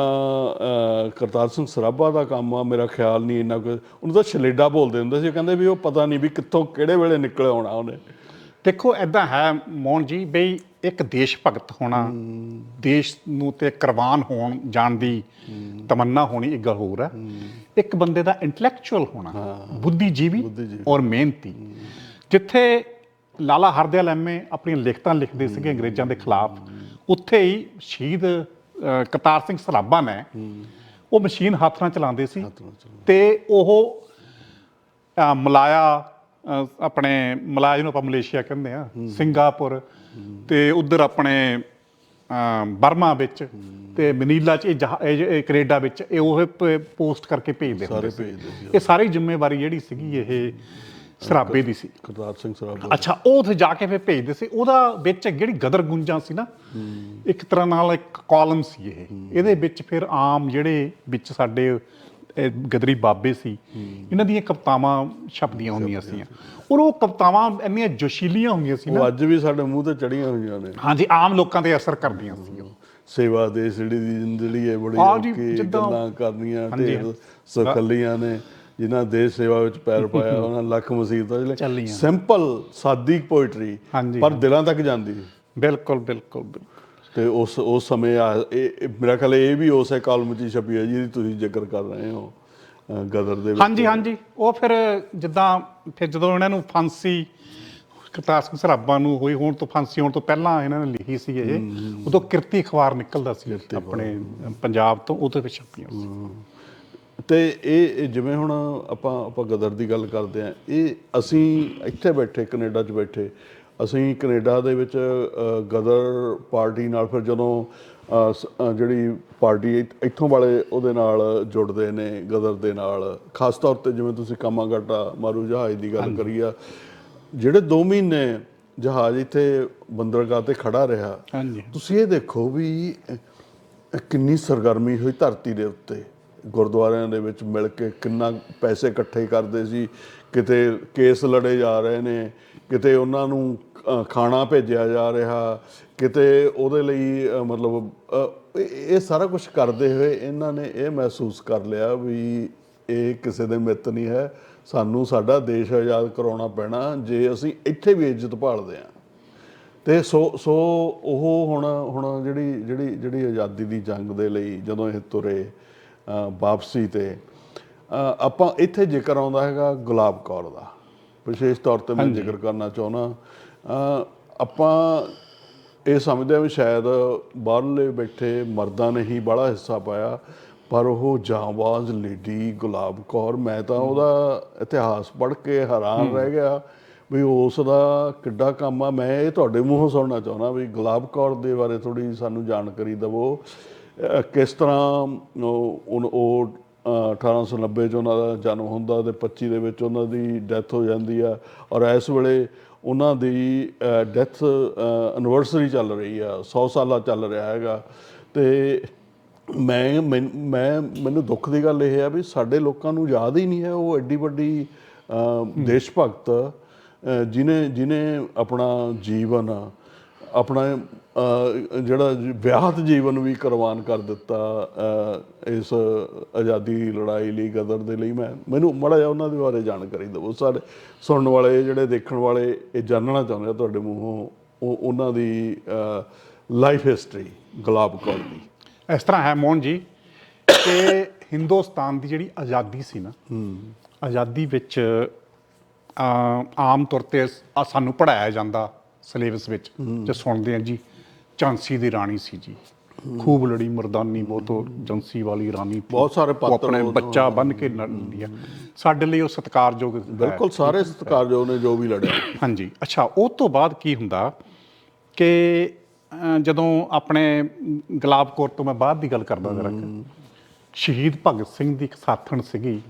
ਕਰਤਾਰ ਸਿੰਘ ਸਰਾਭਾ ਦਾ ਕੰਮ ਆ ਮੇਰਾ ਖਿਆਲ ਨਹੀਂ ਇੰਨਾ ਕੁ। ਉਹਨੂੰ ਤਾਂ ਛਲੇਡਾ ਬੋਲਦੇ ਹੁੰਦੇ ਸੀ। ਕਹਿੰਦੇ ਵੀ ਉਹ ਪਤਾ ਨਹੀਂ ਵੀ ਕਿੱਥੋਂ ਕਿਹੜੇ ਵੇਲੇ ਨਿਕਲ ਆਉਣਾ ਉਹਨੇ। ਦੇਖੋ ਐਦਾਂ ਹੈ ਮੋਹਨ ਜੀ ਬਈ ਇੱਕ ਦੇਸ਼ ਭਗਤ ਹੋਣਾ ਦੇਸ਼ ਨੂੰ ਤੇ ਕੁਰਬਾਨ ਹੋਣ ਜਾਣ ਦੀ ਤਮੰਨਾ ਹੋਣੀ ਇੱਕ ਗੱਲ ਹੋਰ ਹੈ। ਇੱਕ ਬੰਦੇ ਦਾ ਇੰਟੈਲੈਕਚੁਅਲ ਹੋਣਾ ਬੁੱਧੀਜੀਵੀ ਔਰ ਮਿਹਨਤੀ। ਜਿੱਥੇ ਲਾਲਾ ਹਰਦਿਆਲ ਐਮਏ ਆਪਣੀਆਂ ਲਿਖਤਾਂ ਲਿਖਦੇ ਸੀਗੇ ਅੰਗਰੇਜ਼ਾਂ ਦੇ ਖਿਲਾਫ ਉੱਥੇ ਹੀ ਸ਼ਹੀਦ ਅਹ, ਕਰਤਾਰ ਸਿੰਘ ਸਰਾਭਾ ਨੇ ਉਹ ਮਸ਼ੀਨ ਹੱਥ ਨਾਲ ਚਲਾਉਂਦੇ ਸੀ ਤੇ ਉਹ ਮਲਾਇਆ ਆਪਣੇ ਮਲਾਇਆ ਜਿਹਨੂੰ ਆਪਾਂ ਮਲੇਸ਼ੀਆ ਕਹਿੰਦੇ ਆ ਸਿੰਗਾਪੁਰ ਤੇ ਉਧਰ ਆਪਣੇ ਬਰਮਾ ਵਿੱਚ ਤੇ ਮਨੀਲਾ ਚ ਇਹ ਕੈਨੇਡਾ ਵਿੱਚ ਇਹ ਉਹ ਪੋਸਟ ਕਰਕੇ ਭੇਜਦੇ ਹੁੰਦੇ ਸੀ। ਇਹ ਸਾਰੀ ਜ਼ਿੰਮੇਵਾਰੀ ਜਿਹੜੀ ਸੀਗੀ ਇਹ ਸਰਾਬੇ ਦੀ ਸੀ। ਕਰਤਾਰ ਸਿੰਘ ਸਰਾਭਾ ਅੱਛਾ ਉਹ ਉੱਥੇ ਜਾ ਕੇ ਫਿਰ ਭੇਜਦੇ ਸੀ। ਉਹਦਾ ਵਿੱਚ ਜਿਹੜੀ ਗਦਰ ਗੁੰਜਾਂ ਸੀ ਨਾ ਇੱਕ ਤਰ੍ਹਾਂ ਨਾਲ ਇੱਕ ਕਾਲਮ ਸੀ ਇਹ। ਇਹਦੇ ਵਿੱਚ ਫਿਰ ਆਮ ਜਿਹੜੇ ਵਿੱਚ ਸਾਡੇ ਗਦਰੀ ਬਾਬੇ ਸੀ ਇਹਨਾਂ ਦੀਆਂ ਕਵਿਤਾਵਾਂ ਛਪਦੀਆਂ ਹੁੰਦੀਆਂ ਸੀ। ਔਰ ਉਹ ਕਵਿਤਾਵਾਂ ਇੰਨੀਆਂ ਜੋਸ਼ੀਲੀਆਂ ਹੁੰਦੀਆਂ ਸੀ ਨਾ। ਉਹ ਅੱਜ ਵੀ ਸਾਡੇ ਮੂੰਹ ਤੇ ਚੜੀਆਂ ਹੋਈਆਂ ਨੇ। ਹਾਂਜੀ ਆਮ ਲੋਕਾਂ ਤੇ ਅਸਰ ਕਰਦੀਆਂ ਸੀ ਸੇਵਾ ਦੇ ਸਿੜੀ ਦੀ ਜ਼ਿੰਦੜੀ ਹੈ ਬੜੀ ਔਖੀ ਗੱਲਾਂ ਕਰਨੀਆਂ। ਢੇਰ ਸਖਲੀਆਂ ਨੇ। ਜਿਨ੍ਹਾਂ ਦੇਸ਼ ਸੇਵਾ ਵਿੱਚ ਪੈਰ ਪਾਇਆ ਉਹਨਾਂ ਲੱਖ ਮੁਸੀਬਤਾਂ ਜਿਹੜੇ। ਸਿੰਪਲ ਸਾਦੀ ਪੋਇਟਰੀ ਪਰ ਦਿਲਾਂ ਤੱਕ ਜਾਂਦੀ ਬਿਲਕੁਲ ਬਿਲਕੁਲ। ਤੇ ਉਸ ਉਸ ਸਮੇਂ ਇਹ ਮੇਰਾ ਖਿਆਲ ਇਹ ਵੀ ਉਸੇ ਕਾਲਮ 'ਚ ਛਪੀ ਹੈ ਜਿਹਦੀ ਤੁਸੀਂ ਜ਼ਿਕਰ ਕਰ ਰਹੇ ਹੋ ਗਦਰ ਦੇ ਵਿੱਚ। ਹਾਂਜੀ ਹਾਂਜੀ। ਉਹ ਫਿਰ ਜਿੱਦਾਂ ਫਿਰ ਜਦੋਂ ਇਹਨਾਂ ਨੂੰ ਫਾਂਸੀ ਕਰਤਾਰ ਸਿੰਘ ਸਰਾਭਾ ਨੂੰ ਹੋਈ ਹੋਣ ਤੋਂ ਫਾਂਸੀ ਹੋਣ ਤੋਂ ਪਹਿਲਾਂ ਇਹਨਾਂ ਨੇ ਲਿਖੀ ਸੀ ਇਹ ਉਦੋਂ ਕਿਰਤੀ ਅਖਬਾਰ ਨਿਕਲਦਾ ਸੀ ਆਪਣੇ ਪੰਜਾਬ ਤੋਂ ਉਹਦੇ ਵਿੱਚ ਛਪੀਆਂ ਸੀ। ਤੇ ਇਹ ਜਿਵੇਂ ਹੁਣ ਆਪਾਂ ਆਪਾਂ ਗਦਰ ਦੀ ਗੱਲ ਕਰਦੇ ਆ ਇਹ ਅਸੀਂ ਇੱਥੇ ਬੈਠੇ ਕੈਨੇਡਾ 'ਚ ਬੈਠੇ ਅਸੀਂ ਕੈਨੇਡਾ ਦੇ ਵਿੱਚ ਗਦਰ ਪਾਰਟੀ ਨਾਲ ਫਿਰ ਜਦੋਂ ਜਿਹੜੀ ਪਾਰਟੀ ਇੱਥ- ਵਾਲੇ ਉਹਦੇ ਨਾਲ ਜੁੜਦੇ ਨੇ ਗਦਰ ਦੇ ਨਾਲ ਖਾਸ ਤੌਰ ਤੇ ਜਿਵੇਂ ਤੁਸੀਂ ਕਾਮਾਗਾਟਾ ਮਾਰੂ ਜਹਾਜ਼ ਦੀ ਗੱਲ ਕਰੀ ਆ ਜਿਹੜੇ 2 ਮਹੀਨੇ ਜਹਾਜ਼ ਇੱਥੇ ਬੰਦਰਗਾਹ ਤੇ ਖੜਾ ਰਿਹਾ ਹਾਂਜੀ। ਤੁਸੀਂ ਇਹ ਦੇਖੋ ਵੀ ਕਿੰਨੀ ਸਰਗਰਮੀ ਹੋਈ ਧਰਤੀ ਦੇ ਉੱਤੇ। ਗੁਰਦੁਆਰਿਆਂ ਦੇ ਵਿੱਚ ਮਿਲ ਕੇ ਕਿੰਨਾ ਪੈਸੇ ਇਕੱਠੇ ਕਰਦੇ ਸੀ, ਕਿਤੇ ਕੇਸ ਲੜੇ ਜਾ ਰਹੇ ਨੇ, ਕਿਤੇ ਉਹਨਾਂ ਨੂੰ ਖਾਣਾ ਭੇਜਿਆ ਜਾ ਰਿਹਾ, ਕਿਤੇ ਉਹਦੇ ਲਈ ਮਤਲਬ ਇਹ ਇਹ ਸਾਰਾ ਕੁਝ ਕਰਦੇ ਹੋਏ ਇਹਨਾਂ ਨੇ ਇਹ ਮਹਿਸੂਸ ਕਰ ਲਿਆ ਵੀ ਇਹ ਕਿਸੇ ਦੇ ਮਿੱਤ ਨਹੀਂ ਹੈ, ਸਾਨੂੰ ਸਾਡਾ ਦੇਸ਼ ਆਜ਼ਾਦ ਕਰਾਉਣਾ ਪੈਣਾ, ਜੇ ਅਸੀਂ ਇੱਥੇ ਵੀ ਇੱਜ਼ਤ ਭਾਲਦੇ ਹਾਂ। ਤੇ ਸੋ ਸੋ ਉਹ ਹੁਣ ਹੁਣ ਜਿਹੜੀ ਜਿਹੜੀ ਜਿਹੜੀ ਆਜ਼ਾਦੀ ਦੀ ਜੰਗ ਦੇ ਲਈ ਜਦੋਂ ਇਹ ਤੁਰੇ ਵਾਪਸੀ ਤੇ। ਆਪਾਂ ਇੱਥੇ ਜ਼ਿਕਰ ਆਉਂਦਾ ਹੈਗਾ ਗੁਲਾਬ ਕੌਰ ਦਾ। ਵਿਸ਼ੇਸ਼ ਤੌਰ ਤੇ ਮੈਂ ਜ਼ਿਕਰ ਕਰਨਾ ਚਾਹੁੰਦਾ। ਆਪਾਂ ਇਹ ਸਮਝਦੇ ਆ ਵੀ ਸ਼ਾਇਦ ਬਾਹਰਲੇ ਬੈਠੇ ਮਰਦਾਂ ਨੇ ਹੀ ਬੜਾ ਹਿੱਸਾ ਪਾਇਆ ਪਰ ਉਹ ਜਾਂਬਾਜ਼ ਲੇਡੀ ਗੁਲਾਬ ਕੌਰ ਮੈਂ ਤਾਂ ਉਹਦਾ ਇਤਿਹਾਸ ਪੜ੍ਹ ਕੇ ਹੈਰਾਨ ਰਹਿ ਗਿਆ ਵੀ ਉਸ ਦਾ ਕਿੱਡਾ ਕੰਮ ਆ। ਮੈਂ ਇਹ ਤੁਹਾਡੇ ਮੂੰਹੋਂ ਸੁਣਨਾ ਚਾਹੁੰਦਾ ਵੀ ਗੁਲਾਬ ਕੌਰ ਦੇ ਬਾਰੇ ਥੋੜੀ ਸਾਨੂੰ ਜਾਣਕਾਰੀ ਦਿਵੋ। ਕਿਸ ਤਰ੍ਹਾਂ ਉਹ ਉਨ- ਉਹ ਅਹ 1890 ਚ ਉਹਨਾਂ ਦਾ ਜਨਮ ਹੁੰਦਾ ਤੇ 25 ਦੇ ਵਿੱਚ ਉਹਨਾਂ ਦੀ ਡੈਥ ਹੋ ਜਾਂਦੀ ਆ ਔਰ ਇਸ ਵੇਲੇ ਉਹਨਾਂ ਦੀ ਡੈਥ ਐਨਵਰਸਰੀ ਚੱਲ ਰਹੀ ਆ 100 ਸਾਲਾ ਚੱਲ ਰਿਹਾ ਹੈਗਾ ਤੇ ਮੈਂ ਮੈਨ- ਮੈਂ ਮੈਨੂੰ ਦੁੱਖ ਦੀ ਗੱਲ ਇਹ ਹੈ ਵੀ ਸਾਡੇ ਲੋਕਾਂ ਨੂੰ ਯਾਦ ਹੀ ਨਹੀਂ ਹੈ ਉਹ ਐਡੀ ਵੱਡੀ ਦੇਸ਼ ਭਗਤ ਅਹ, ਜਿਨੇ ਜਿਨੇ ਆਪਣਾ ਜੀਵਨ ਆਪਣਾ ਜਿਹੜਾ ਵਿਆਹਤ ਜੀਵਨ ਵੀ ਕੁਰਬਾਨ ਕਰ ਦਿੱਤਾ ਇਸ ਆਜ਼ਾਦੀ ਦੀ ਲੜਾਈ ਲਈ ਗਦਰ ਦੇ ਲਈ ਮੈਂ ਮੈਨੂੰ ਮੜਾ ਜਿਹਾ ਉਹਨਾਂ ਦੇ ਬਾਰੇ ਜਾਣਕਾਰੀ ਦਿਵੋ ਸਾਰੇ ਸੁਣਨ ਵਾਲੇ ਜਿਹੜੇ ਦੇਖਣ ਵਾਲੇ ਇਹ ਜਾਣਨਾ ਚਾਹੁੰਦੇ ਆ ਤੁਹਾਡੇ ਮੂੰਹੋਂ ਉਹ ਉਹਨਾਂ ਦੀ ਲਾਈਫ ਹਿਸਟਰੀ ਗੁਲਾਬ ਕੌਰ ਦੀ। ਇਸ ਤਰ੍ਹਾਂ ਹੈ ਮੋਹਨ ਜੀ ਕਿ ਹਿੰਦੁਸਤਾਨ ਦੀ ਜਿਹੜੀ ਆਜ਼ਾਦੀ ਸੀ ਨਾ ਆਜ਼ਾਦੀ ਵਿੱਚ ਆਮ ਤੌਰ ਤੇ ਸਾਨੂੰ ਪੜਾਇਆ ਜਾਂਦਾ ਸਿਲੇਬਸ ਵਿੱਚ ਜੇ ਸੁਣਦੇ ਆ ਜੀ ਝਾਂਸੀ ਦੀ ਰਾਣੀ ਸੀ ਜੀ। ਖੂਬ ਲੜੀ ਮਰਦਾਨੀ ਬਹੁਤ ਉਹ ਝਾਂਸੀ ਵਾਲੀ ਰਾਣੀ ਬਹੁਤ ਸਾਰੇ ਪਾਤਰ ਆਪਣੇ ਬੱਚਾ ਬੰਨ ਕੇ ਲੜਦੀ ਆ। ਸਾਡੇ ਲਈ ਉਹ ਸਤਿਕਾਰਯੋਗ। ਬਿਲਕੁਲ ਸਾਰੇ ਸਤਿਕਾਰਯੋਗ ਨੇ ਜੋ ਵੀ ਲੜਿਆ। ਹਾਂਜੀ। ਅੱਛਾ ਉਹ ਤੋਂ ਬਾਅਦ ਕੀ ਹੁੰਦਾ ਕਿ ਜਦੋਂ ਆਪਣੇ ਗੁਲਾਬ ਕੌਰ ਤੋਂ ਮੈਂ ਬਾਅਦ ਦੀ ਗੱਲ ਕਰਦਾ ਜਰਾ ਸ਼ਹੀਦ ਭਗਤ ਸਿੰਘ ਦੀ ਇੱਕ ਸਾਥਣ ਸੀਗੀ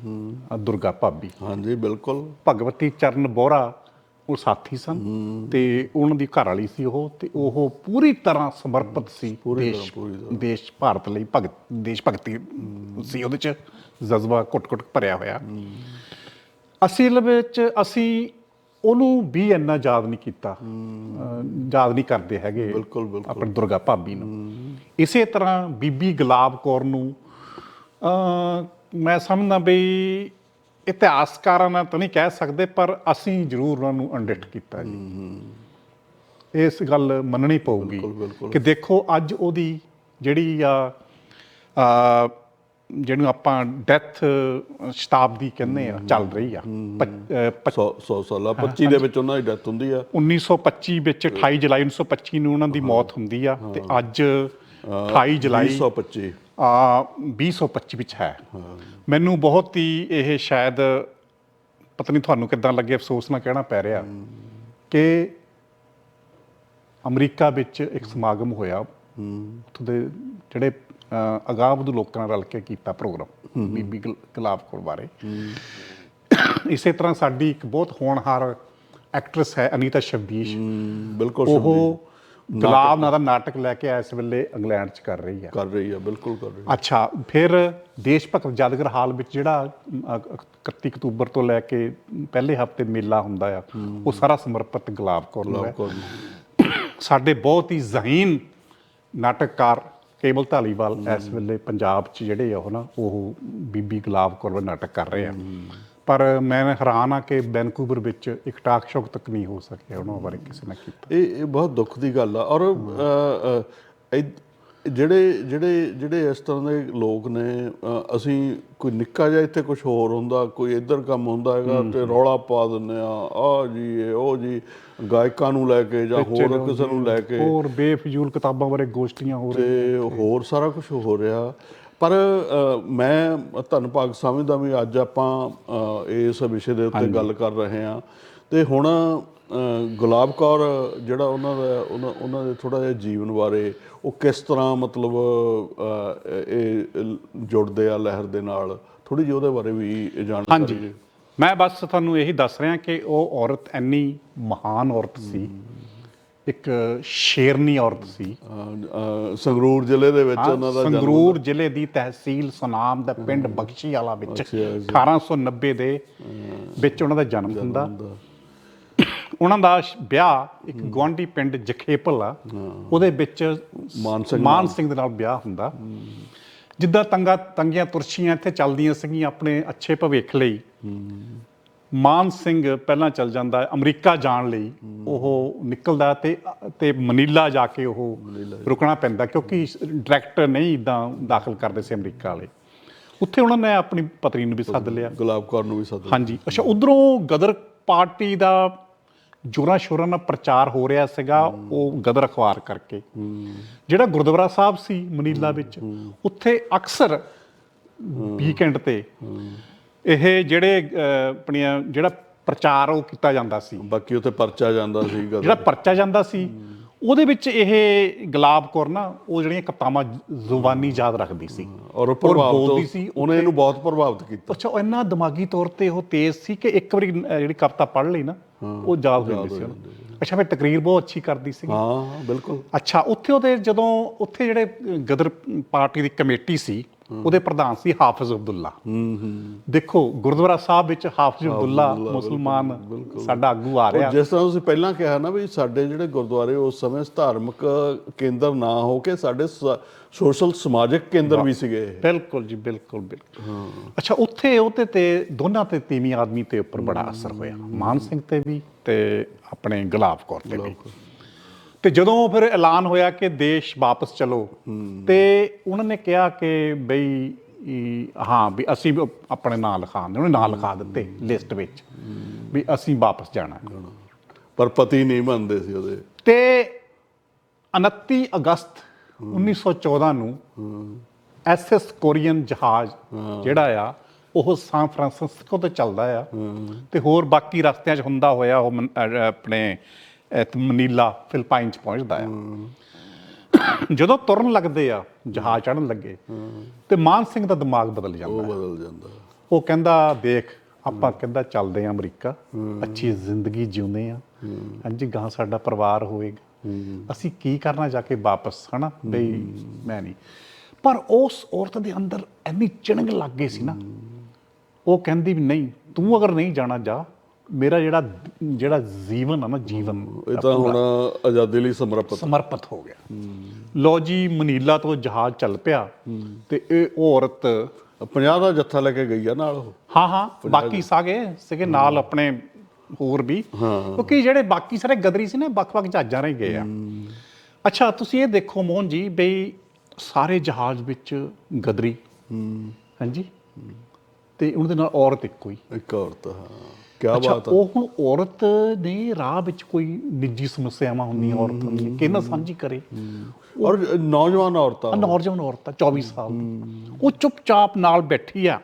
ਦੁਰਗਾ ਭਾਬੀ। ਹਾਂਜੀ ਬਿਲਕੁਲ। ਭਗਵਤੀ ਚਰਨ ਬੋਰਾ ਉਹ ਸਾਥੀ ਸਨ ਤੇ ਉਹਨਾਂ ਦੀ ਘਰ ਵਾਲੀ ਸੀ ਉਹ ਤੇ ਉਹ ਪੂਰੀ ਤਰ੍ਹਾਂ ਸਮਰਪਿਤ ਸੀ ਪੂਰੀ ਦੇਸ਼ ਭਾਰਤ ਲਈ ਭਗਤ ਦੇਸ਼ ਭਗਤੀ ਸੀ ਉਹਦੇ ਚ ਜਜ਼ਬਾ ਘੁੱਟ-ਘੁੱਟ ਭਰਿਆ ਹੋਇਆ। ਅਸਲ ਵਿੱਚ ਅਸੀਂ ਉਹਨੂੰ ਵੀ ਇੰਨਾ ਯਾਦ ਨਹੀਂ ਕੀਤਾ। ਯਾਦ ਨਹੀਂ ਕਰਦੇ ਹੈਗੇ ਬਿਲਕੁਲ, ਬਿਲਕੁਲ। ਆਪਣੀ ਦੁਰਗਾ ਭਾਬੀ ਨੂੰ। ਇਸੇ ਤਰ੍ਹਾਂ ਬੀਬੀ ਗੁਲਾਬ ਕੌਰ ਨੂੰ ਮੈਂ ਸਮਝਦਾ ਵੀ ਇਤਿਹਾਸਕਾਰਾਂ ਤਾਂ ਨਹੀਂ ਕਹਿ ਸਕਦੇ ਪਰ ਅਸੀਂ ਜ਼ਰੂਰ ਉਹਨਾਂ ਨੂੰ ਅੰਡਿਟ ਕੀਤਾ ਜੀ। ਇਸ ਗੱਲ ਮੰਨਣੀ ਪਊਗੀ। ਕਿ ਦੇਖੋ ਅੱਜ ਉਹਦੀ ਜਿਹੜੀ ਆ ਜਿਹਨੂੰ ਆਪਾਂ ਡੈਥ ਸ਼ਤਾਬਦੀ ਕਹਿੰਦੇ ਆ ਚੱਲ ਰਹੀ ਆ। ਪੱਚ- ਅਹ, ਪੱਚ- 100 100 ਸਾਲਾ 25 ਦੇ ਵਿੱਚ ਉਹਨਾਂ ਦੀ ਡੈਥ ਹੁੰਦੀ ਆ। 1925 ਵਿੱਚ 28 ਜੁਲਾਈ 1925 ਨੂੰ ਉਹਨਾਂ ਦੀ ਮੌਤ ਹੁੰਦੀ ਆ ਤੇ ਅੱਜ 28 ਜੁਲਾਈ 225 ਆ 2025 ਵਿੱਚ ਹੈ। ਮੈਨੂੰ ਬਹੁਤ ਹੀ ਇਹ ਸ਼ਾਇਦ ਪਤਾ ਨਹੀਂ ਤੁਹਾਨੂੰ ਕਿੱਦਾਂ ਲੱਗੇ ਅਫਸੋਸ ਨਾਲ ਕਹਿਣਾ ਪੈ ਰਿਹਾ ਕਿ ਅਮਰੀਕਾ ਵਿੱਚ ਇੱਕ ਸਮਾਗਮ ਹੋਇਆ। ਉੱਥੋਂ ਦੇ ਜਿਹੜੇ ਅ, ਅਗਾਂਹਵਧੂ ਲੋਕਾਂ ਨਾਲ ਰਲ ਕੇ ਕੀਤਾ ਪ੍ਰੋਗਰਾਮ ਬੀਬੀ ਗੁਲ- ਗੁਲਾਬ ਕੌਰ ਬਾਰੇ। ਇਸੇ ਤਰ੍ਹਾਂ ਸਾਡੀ ਇੱਕ ਬਹੁਤ ਹੋਣਹਾਰ ਐਕਟਰੈਸ ਹੈ ਅਨੀਤਾ ਸ਼ਬਦੀਸ਼। ਬਿਲਕੁਲ ਉਹ ਗੁਲਾਬ ਨਾਂ ਦਾ। ਨਾਟਕ ਲੈ ਕੇ ਇਸ ਵੇਲੇ ਇੰਗਲੈਂਡ 'ਚ ਕਰ ਰਹੀ ਆ। ਕਰ ਰਹੀ ਆ ਬਿਲਕੁਲ ਕਰ ਰਹੀ ਆ। ਅੱਛਾ ਫਿਰ ਦੇਸ਼ ਭਗਤ ਜਾਦਗਰ ਹਾਲ ਵਿੱਚ ਜਿਹੜਾ ਅਮ, ਅ- ਅ- 31 ਅਕਤੂਬਰ ਤੋਂ ਲੈ ਕੇ ਪਹਿਲੇ ਹਫ਼ਤੇ ਮੇਲਾ ਹੁੰਦਾ ਆ ਉਹ ਸਾਰਾ ਸਮਰਪਿਤ ਗੁਲਾਬ ਕੌਰ ਨੂੰ ਹੈ। ਸਾਡੇ ਬਹੁਤ ਹੀ ਜ਼ਹੀਨ ਨਾਟਕਕਾਰ ਕੇਵਲ ਢਾਲੀਵਾਲ ਇਸ ਵੇਲੇ ਪੰਜਾਬ 'ਚ ਜਿਹੜੇ ਆ ਉਹ ਨਾ ਉਹ ਬੀਬੀ ਗੁਲਾਬ ਕੌਰ ਨਾਟਕ ਕਰ ਰਹੇ ਆ। ਪਰ ਮੈਂ ਹੈਰਾਨ ਆ ਕਿ ਵੈਨਕੂਵਰ ਵਿੱਚ ਇੱਕ ਟਾਕ ਸ਼ੋਕ ਤੱਕ ਨਹੀਂ ਹੋ ਸਕਿਆ ਉਹਨਾਂ ਬਾਰੇ ਕਿਸੇ ਨੇ ਕੀਤਾ। ਇਹ ਇਹ ਬਹੁਤ ਦੁੱਖ ਦੀ ਗੱਲ ਆ ਔਰ ਜਿਹੜੇ ਜਿਹੜੇ ਜਿਹੜੇ ਇਸ ਤਰ੍ਹਾਂ ਦੇ ਲੋਕ ਨੇ ਅਸੀਂ ਕੋਈ ਨਿੱਕਾ ਜਿਹਾ ਇੱਥੇ ਕੁਝ ਹੋਰ ਹੁੰਦਾ ਕੋਈ ਇੱਧਰ ਕੰਮ ਹੁੰਦਾ ਹੈਗਾ ਤੇ ਰੌਲਾ ਪਾ ਦਿੰਦੇ ਆ ਆ ਜੀ ਇਹ ਉਹ ਜੀ ਗਾਇਕਾਂ ਨੂੰ ਲੈ ਕੇ ਜਾਂ ਹੋਰ ਕਿਸੇ ਨੂੰ ਲੈ ਕੇ। ਹੋਰ ਬੇਫਜ਼ੂਲ ਕਿਤਾਬਾਂ ਬਾਰੇ ਗੋਸ਼ਟੀਆਂ ਹੋ ਰਹੀਆਂ ਤੇ ਹੋਰ ਸਾਰਾ ਕੁਝ ਹੋ ਰਿਹਾ। ਪਰ ਮੈਂ ਧੰਨ ਭਾਗ ਸਮਝਦਾ ਵੀ ਅੱਜ ਆਪਾਂ ਇਸ ਵਿਸ਼ੇ ਦੇ ਉੱਤੇ ਗੱਲ ਕਰ ਰਹੇ ਹਾਂ। ਤੇ ਹੁਣ ਗੁਲਾਬ ਕੌਰ ਜਿਹੜਾ ਉਹਨਾਂ ਦਾ ਉਹਨਾਂ ਦੇ ਥੋੜਾ ਜਿਹਾ ਜੀਵਨ ਬਾਰੇ ਉਹ ਕਿਸ ਤਰ੍ਹਾਂ ਮਤਲਬ ਇਹ ਜੁੜਦੇ ਆ ਲਹਿਰ ਦੇ ਨਾਲ? ਥੋੜੀ ਜਿਹੀ ਉਹਦੇ ਬਾਰੇ ਵੀ ਜਾਣਕਾਰੀ ਹਾਂਜੀ। ਮੈਂ ਬਸ ਤੁਹਾਨੂੰ ਇਹੀ ਦੱਸ ਰਿਹਾ ਕਿ ਉਹ ਔਰਤ ਇੰਨੀ ਮਹਾਨ ਔਰਤ ਸੀ। ਇੱਕ ਸ਼ੇਰਨੀ ਔਰਤ ਸੀ। ਸੰਗਰੂਰ ਜ਼ਿਲ੍ਹੇ ਦੇ ਵਿੱਚ ਉਹਨਾਂ ਦਾ ਸੰਗਰੂਰ ਜ਼ਿਲ੍ਹੇ ਦੀ ਤਹਿਸੀਲ ਸੁਨਾਮ ਦਾ ਪਿੰਡ ਬਖਸ਼ੀ ਵਾਲਾ ਵਿੱਚ। 1890 ਦੇ ਵਿੱਚ ਉਹਨਾਂ ਦਾ ਜਨਮ ਹੁੰਦਾ। ਉਹਨਾਂ ਦਾ ਵਿਆਹ ਇੱਕ ਗਵਾਂਢੀ ਪਿੰਡ ਜਖੇਪਲ ਆ। ਉਹਦੇ ਵਿੱਚ ਮਾਨ ਸਿੰਘ ਦੇ ਨਾਲ ਵਿਆਹ ਹੁੰਦਾ। ਜਿੱਦਾਂ ਤੰਗਾ ਤੰਗੀਆਂ ਤੁਰਸ਼ੀਆਂ ਇੱਥੇ ਚੱਲਦੀਆਂ ਸੀਗੀਆਂ ਆਪਣੇ ਅੱਛੇ ਭਵਿੱਖ ਲਈ। ਮਾਨ ਸਿੰਘ ਪਹਿਲਾਂ ਚੱਲ ਜਾਂਦਾ ਹੈ ਅਮਰੀਕਾ ਜਾਣ ਲਈ। ਉਹ ਨਿਕਲਦਾ ਤੇ ਤੇ ਮਨੀਲਾ ਜਾ ਕੇ ਉਹ ਰੁਕਣਾ ਪੈਂਦਾ ਕਿਉਂਕਿ ਡਾਇਰੈਕਟ ਨਹੀਂ ਇਦਾਂ ਦਾਖਲ ਕਰਦੇ ਸੀ ਅਮਰੀਕਾ ਵਾਲੇ। ਉੱਥੇ ਉਹਨਾਂ ਨੇ ਆਪਣੀ ਪਤਨੀ ਨੂੰ ਵੀ ਸੱਦ ਲਿਆ। ਗੁਲਾਬ ਕੌਰ ਨੂੰ ਵੀ ਸੱਦ ਹਾਂਜੀ। ਅੱਛਾ ਉਧਰੋਂ ਗਦਰ ਪਾਰਟੀ ਦਾ ਜੋਰਾਂ ਸ਼ੋਰਾਂ ਨਾਲ ਪ੍ਰਚਾਰ ਹੋ ਰਿਹਾ ਸੀਗਾ ਉਹ ਗਦਰ ਅਖਬਾਰ ਕਰਕੇ। ਜਿਹੜਾ ਗੁਰਦੁਆਰਾ ਸਾਹਿਬ ਸੀ ਮਨੀਲਾ ਵਿੱਚ ਉੱਥੇ ਅਕਸਰ ਵੀਕਐਂਡ ਤੇ ਇਹ ਜਿਹੜੇ ਆਪਣੀਆਂ ਜਿਹੜਾ ਪ੍ਰਚਾਰ ਉਹ ਕੀਤਾ ਜਾਂਦਾ ਸੀ। ਬਾਕੀ ਉੱਥੇ ਪਰਚਾ ਜਾਂਦਾ ਸੀ ਜਿਹੜਾ ਪਰਚਾ ਜਾਂਦਾ ਸੀ ਉਹਦੇ ਵਿੱਚ ਇਹ ਗੁਲਾਬ ਕੌਰ ਨਾ ਉਹ ਜਿਹੜੀਆਂ ਕਤਾਵਾਂ ਜ਼ੁਬਾਨੀ ਯਾਦ ਰੱਖਦੀ ਸੀ। ਔਰ ਪ੍ਰਭਾਵਿਤ ਸੀ, ਉਹਨੇ ਇਹਨੂੰ ਬਹੁਤ ਪ੍ਰਭਾਵਿਤ ਕੀਤਾ। ਅੱਛਾ ਉਹ ਇੰਨਾ ਦਿਮਾਗੀ ਤੌਰ ਤੇ ਉਹ ਤੇਜ਼ ਸੀ ਕਿ ਇੱਕ ਵਾਰੀ ਜਿਹੜੀ ਕਵਿਤਾ ਪੜ੍ਹ ਲਈ ਨਾ ਉਹ ਯਾਦ ਹੋ ਜਾਂਦੀ ਸੀ। ਅੱਛਾ ਫਿਰ ਤਕਰੀਰ ਬਹੁਤ ਅੱਛੀ ਕਰਦੀ ਸੀ ਹਾਂ ਬਿਲਕੁਲ। ਅੱਛਾ ਉੱਥੇ ਉਹਦੇ ਜਦੋਂ ਉੱਥੇ ਜਿਹੜੇ ਗਦਰ ਪਾਰਟੀ ਦੀ ਕਮੇਟੀ ਸੀ ਉਹਦੇ ਪ੍ਰਧਾਨ ਸੀ ਹਾਫਿਜ਼ ਅਬਦੁੱਲਾ। ਹੂੰ ਹੂੰ। ਦੇਖੋ ਗੁਰਦੁਆਰਾ ਸਾਹਿਬ ਵਿੱਚ ਹਾਫਿਜ਼ ਅਬਦੁੱਲਾ ਮੁਸਲਮਾਨ ਸਾਡਾ ਆਗੂ ਆ ਰਿਹਾ। ਜਿਸ ਤਰ੍ਹਾਂ ਤੁਸੀਂ ਪਹਿਲਾਂ ਕਿਹਾ ਨਾ ਵੀ ਸਾਡੇ ਜਿਹੜੇ ਗੁਰਦੁਆਰੇ ਉਸ ਸਮੇਂ ਧਾਰਮਿਕ ਕੇਂਦਰ ਨਾ ਹੋ ਕੇ ਸਾਡੇ ਸੋਸ਼ਲ ਸਮਾਜਿਕ ਕੇਂਦਰ ਵੀ ਸੀਗੇ। ਬਿਲਕੁਲ ਜੀ ਬਿਲਕੁਲ ਬਿਲਕੁਲ। ਅੱਛਾ ਉੱਥੇ ਉਹਤੇ ਤੇ ਦੋਨਾਂ ਤੇ ਤੀਵੀਂ ਆਦਮੀ ਤੇ ਉੱਪਰ ਬੜਾ ਅਸਰ ਹੋਇਆ। ਮਾਨ ਸਿੰਘ ਤੇ ਵੀ ਤੇ ਆਪਣੇ ਗੁਲਾਬ ਕੌਰ ਤੇ ਵੀ। ਤੇ ਜਦੋਂ ਫਿਰ ਐਲਾਨ ਹੋਇਆ ਕਿ ਦੇਸ਼ ਵਾਪਸ ਚਲੋ ਤੇ ਉਹਨਾਂ ਨੇ ਕਿਹਾ ਕਿ ਬਈ ਹਾਂ ਵੀ ਅਸੀਂ ਆਪਣੇ ਨਾਂ ਲਿਖਾ ਦਿੰਦੇ ਉਹਨੇ ਨਾਂ ਲਿਖਾ ਦਿੱਤੇ ਲਿਸਟ ਵਿੱਚ ਵੀ ਅਸੀਂ ਵਾਪਸ ਜਾਣਾ। ਪਰ ਪਤੀ ਨਹੀਂ ਮੰਨਦੇ ਸੀ ਉਹਦੇ। ਤੇ 29 ਅਗਸਤ 1914 ਨੂੰ ਐਸਐਸ ਕੋਰੀਅਨ ਜਹਾਜ਼ ਜਿਹੜਾ ਆ ਉਹ ਸਾਨ ਫਰਾਂਸਿਸਕੋ ਤੋਂ ਚੱਲਦਾ ਆ। ਤੇ ਹੋਰ ਬਾਕੀ ਰਸਤਿਆਂ 'ਚ ਹੁੰਦਾ ਹੋਇਆ ਉਹ ਆਪਣੇ ਮਨੀਲਾ ਫਿਲਪਾਈਨ 'ਚ ਪਹੁੰਚਦਾ ਆ। ਜਦੋਂ ਤੁਰਨ ਲੱਗਦੇ ਆ ਜਹਾਜ਼ ਚੜਨ ਲੱਗੇ ਤੇ ਮਾਨ ਸਿੰਘ ਦਾ ਦਿਮਾਗ ਬਦਲ ਜਾਂਦਾ ਉਹ ਬਦਲ ਜਾਂਦਾ। ਉਹ ਕਹਿੰਦਾ ਦੇਖ ਆਪਾਂ ਕਹਿੰਦਾ ਚੱਲਦੇ ਆ ਅਮਰੀਕਾ ਅੱਛੀ ਜ਼ਿੰਦਗੀ ਜਿਉਂਦੇ ਆ। ਹਾਂਜੀ ਗਾਂ ਸਾਡਾ ਪਰਿਵਾਰ ਹੋਏਗਾ। ਅਸੀਂ ਕੀ ਕਰਨਾ ਜਾ ਕੇ ਵਾਪਸ ਹਨਾ? ਬਈ ਮੈਂ ਨਹੀਂ। ਪਰ ਉਸ ਔਰਤ ਦੇ ਅੰਦਰ ਇੰਨੀ ਚਿਣਗ ਲੱਗ ਗਈ ਸੀ ਨਾ। ਉਹ ਕਹਿੰਦੀ ਵੀ ਨਹੀਂ ਤੂੰ ਅਗਰ ਨਹੀਂ ਜਾਣਾ ਜਾ। ਮੇਰਾ ਜਿਹੜਾ ਜਿਹੜਾ ਜੀਵਨ ਆ ਨਾ ਜੀਵਨ ਇਹ ਤਾਂ ਹੁਣ ਆਜ਼ਾਦੀ ਲਈ ਸਮਰਪਿਤ। ਸਮਰਪਿਤ ਹੋ ਗਿਆ। ਲੋ ਜੀ ਮਨੀਲਾ ਤੋਂ ਜਹਾਜ਼ ਚੱਲ ਪਿਆ ਤੇ ਇਹ ਔਰਤ 50 ਦਾ ਜੱਥਾ ਲੈ ਕੇ ਗਈ ਆ ਨਾਲ ਉਹ। ਹਾਂ ਹਾਂ ਬਾਕੀ ਸਾਗੇ ਸੀਗੇ ਨਾਲ ਆਪਣੇ ਹੋਰ ਵੀ। ਕਿਉਂਕਿ ਜਿਹੜੇ ਬਾਕੀ ਸਾਰੇ ਗਦਰੀ ਸੀ ਨਾ ਵੱਖ-ਵੱਖ ਜਹਾਜ਼ਾਂ ਰਾਹੀਂ ਗਏ ਆ। ਅੱਛਾ ਤੁਸੀਂ ਇਹ ਦੇਖੋ ਮੋਹਨ ਜੀ ਬਈ ਸਾਰੇ ਜਹਾਜ਼ ਵਿੱਚ ਗਦਰੀ। ਹਾਂਜੀ। ਤੇ ਉਹਨਾਂ ਦੇ ਨਾਲ ਔਰਤ ਇੱਕੋ ਹੀ। ਇੱਕ ਔਰਤ ਹਾਂ। ਕੀ ਬਾਤ ਆ। ਉਹ ਹੁਣ ਔਰਤ ਨੇ ਰਾਹ ਵਿੱਚ ਕੋਈ ਨਿੱਜੀ ਸਮੱਸਿਆਵਾਂ ਹੁੰਦੀਆਂ ਔਰਤ ਦੀਆਂ ਕਿਹਨਾਂ ਸਾਂਝੀ ਕਰੇ। ਔਰ ਨੌਜਵਾਨ ਔਰਤਾਂ ਨੌਜਵਾਨ ਔਰਤ ਆ 24 ਸਾਲ ਉਹ ਚੁੱਪਚਾਪ ਨਾਲ ਬੈਠੀ ਆ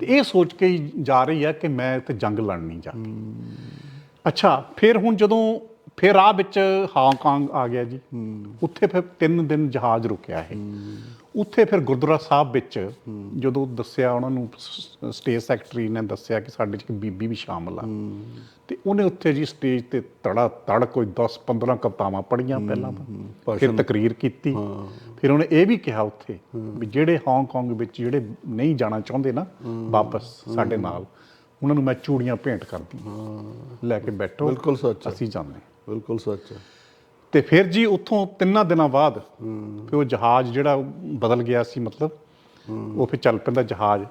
ਤੇ ਇਹ ਸੋਚ ਕੇ ਹੀ ਜਾ ਰਹੀ ਆ ਕਿ ਮੈਂ ਇੱਥੇ ਜੰਗ ਲੜਨੀ ਜਾ ਅੱਛਾ ਫਿਰ ਹੁਣ ਜਦੋਂ ਫਿਰ ਰਾਹ ਵਿੱਚ ਹਾਂਗਕਾਂਗ ਆ ਗਿਆ ਜੀ। ਉੱਥੇ ਫਿਰ ਤਿੰਨ ਦਿਨ ਜਹਾਜ਼ ਰੁਕਿਆ ਇਹ। ਉੱਥੇ ਫਿਰ ਗੁਰਦੁਆਰਾ ਸਾਹਿਬ ਵਿੱਚ ਜਦੋਂ ਦੱਸਿਆ ਉਹਨਾਂ ਨੂੰ ਸਟੇਜ ਸੈਕਟਰੀ ਨੇ ਦੱਸਿਆ ਕਿ ਸਾਡੇ ਚ ਇੱਕ ਬੀਬੀ ਵੀ ਸ਼ਾਮਲ ਆ। ਤੇ ਉਹਨੇ ਉੱਥੇ ਜੀ ਸਟੇਜ ਤੇ ਤੜਾ ਤੜ ਕੋਈ 10 15 ਕਵਿਤਾਵਾਂ ਪੜੀਆਂ ਪਹਿਲਾਂ ਤਾਂ। ਫਿਰ ਤਕਰੀਰ ਕੀਤੀ। ਫਿਰ ਉਹਨੇ ਇਹ ਵੀ ਕਿਹਾ ਉੱਥੇ ਵੀ ਜਿਹੜੇ ਹਾਂਗਕਾਂਗ ਵਿੱਚ ਜਿਹੜੇ ਨਹੀਂ ਜਾਣਾ ਚਾਹੁੰਦੇ ਨਾ ਵਾਪਸ ਸਾਡੇ ਨਾਲ ਉਹਨਾਂ ਨੂੰ ਮੈਂ ਚੂੜੀਆਂ ਭੇਂਟ ਕਰਦੀ। ਲੈ ਕੇ ਬੈਠੋ ਬਿਲਕੁਲ ਸੱਚ ਅਸੀਂ ਜਾਂਦੇ ਬਿਲਕੁਲ ਸੱਚ ਹੈ ਤੇ ਫਿਰ ਜੀ ਉੱਥੋਂ ਤਿੰਨਾਂ ਦਿਨਾਂ ਬਾਅਦ ਫਿਰ ਉਹ ਜਹਾਜ਼ ਜਿਹੜਾ ਬਦਲ ਗਿਆ ਸੀ ਮਤਲਬ ਉਹ ਫਿਰ ਚੱਲ ਪੈਂਦਾ ਜਹਾਜ਼।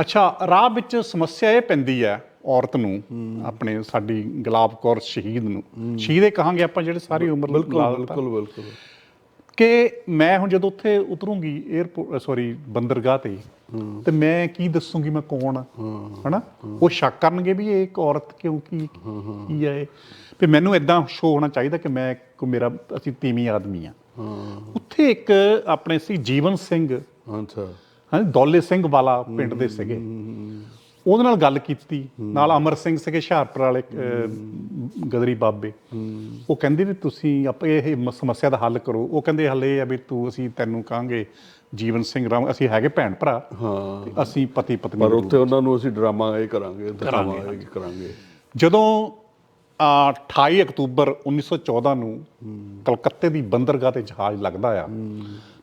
ਅੱਛਾ ਰਾਹ ਵਿੱਚ ਸਮੱਸਿਆ ਇਹ ਪੈਂਦੀ ਹੈ ਔਰਤ ਨੂੰ ਆਪਣੇ ਸਾਡੀ ਗੁਲਾਬ ਕੌਰ ਸ਼ਹੀਦ ਨੂੰ। ਸ਼ਹੀਦ ਇਹ ਕਹਾਂਗੇ ਆਪਾਂ ਜਿਹੜੇ ਸਾਰੀ ਉਮਰ ਬਿਲਕੁਲ। ਬਿਲਕੁਲ ਬਿਲਕੁਲ। ਕਿ ਮੈਂ ਹੁਣ ਜਦੋਂ ਉੱਥੇ ਉਤਰੂੰਗੀ 에어ਪੋਰਟ ਸੌਰੀ ਬੰਦਰਗਾਹ ਤੇ ਤੇ ਮੈਂ ਕੀ ਦੱਸੂਗੀ ਮੈਂ ਕੌਣ ਆ? ਹਨਾ? ਉਹ ਸ਼ੱਕ ਕਰਨਗੇ ਵੀ ਇਹ ਇੱਕ ਔਰਤ ਕਿਉਂ ਕੀ ਹੈ ਵੀ ਮੈਨੂੰ ਇਦਾਂ ਸ਼ੋ ਹੋਣਾ ਚਾਹੀਦਾ ਕਿ ਮੈਂ ਕੋ ਮੇਰਾ ਅਸੀਂ ਤੀਵੀਂ ਆਦਮੀ ਆ। ਉੱਥੇ ਇੱਕ ਆਪਣੇ ਸੀ ਜੀਵਨ ਸਿੰਘ ਅੱਛਾ। ਹਾਂ ਦੌਲੇ ਸਿੰਘ ਵਾਲਾ ਪਿੰਡ ਦੇ ਸੀਗੇ। ਉਹਦੇ ਨਾਲ ਗੱਲ ਕੀਤੀ। ਨਾਲ ਅਮਰ ਸਿੰਘ ਸੀਗੇ ਹੁਸ਼ਿਆਰਪੁਰ ਵਾਲੇ ਅਹ, ਗਦਰੀ ਬਾਬੇ। ਉਹ ਕਹਿੰਦੇ ਵੀ ਤੁਸੀਂ ਆਪ ਇਹ ਮ- ਸਮੱਸਿਆ ਦਾ ਹੱਲ ਕਰੋ। ਉਹ ਕਹਿੰਦੇ ਹੱਲੇ ਆ ਵੀ ਤੂੰ ਅਸੀਂ ਤੈਨੂੰ ਕਹਾਂਗੇ ਜੀਵਨ ਸਿੰਘ ਰਾਮ ਅਸੀਂ ਹੈਗੇ ਭੈਣ ਭਰਾ। ਹਾਂ। ਤੇ ਅਸੀਂ ਪਤੀ ਪਤਨੀ ਪਰ ਉੱਥੇ ਉਹਨਾਂ ਨੂੰ ਅਸੀਂ ਡਰਾਮਾ ਇਹ ਕਰਾਂਗੇ ਦਿਖਾਵਾਂਗੇ ਕਰਾਂਗੇ। ਜਦੋਂ 28 ਅਕਤੂਬਰ 1914 ਨੂੰ ਕਲਕੱਤੇ ਦੀ ਬੰਦਰਗਾਹ ਤੇ ਜਹਾਜ਼ ਲੱਗਦਾ ਆ।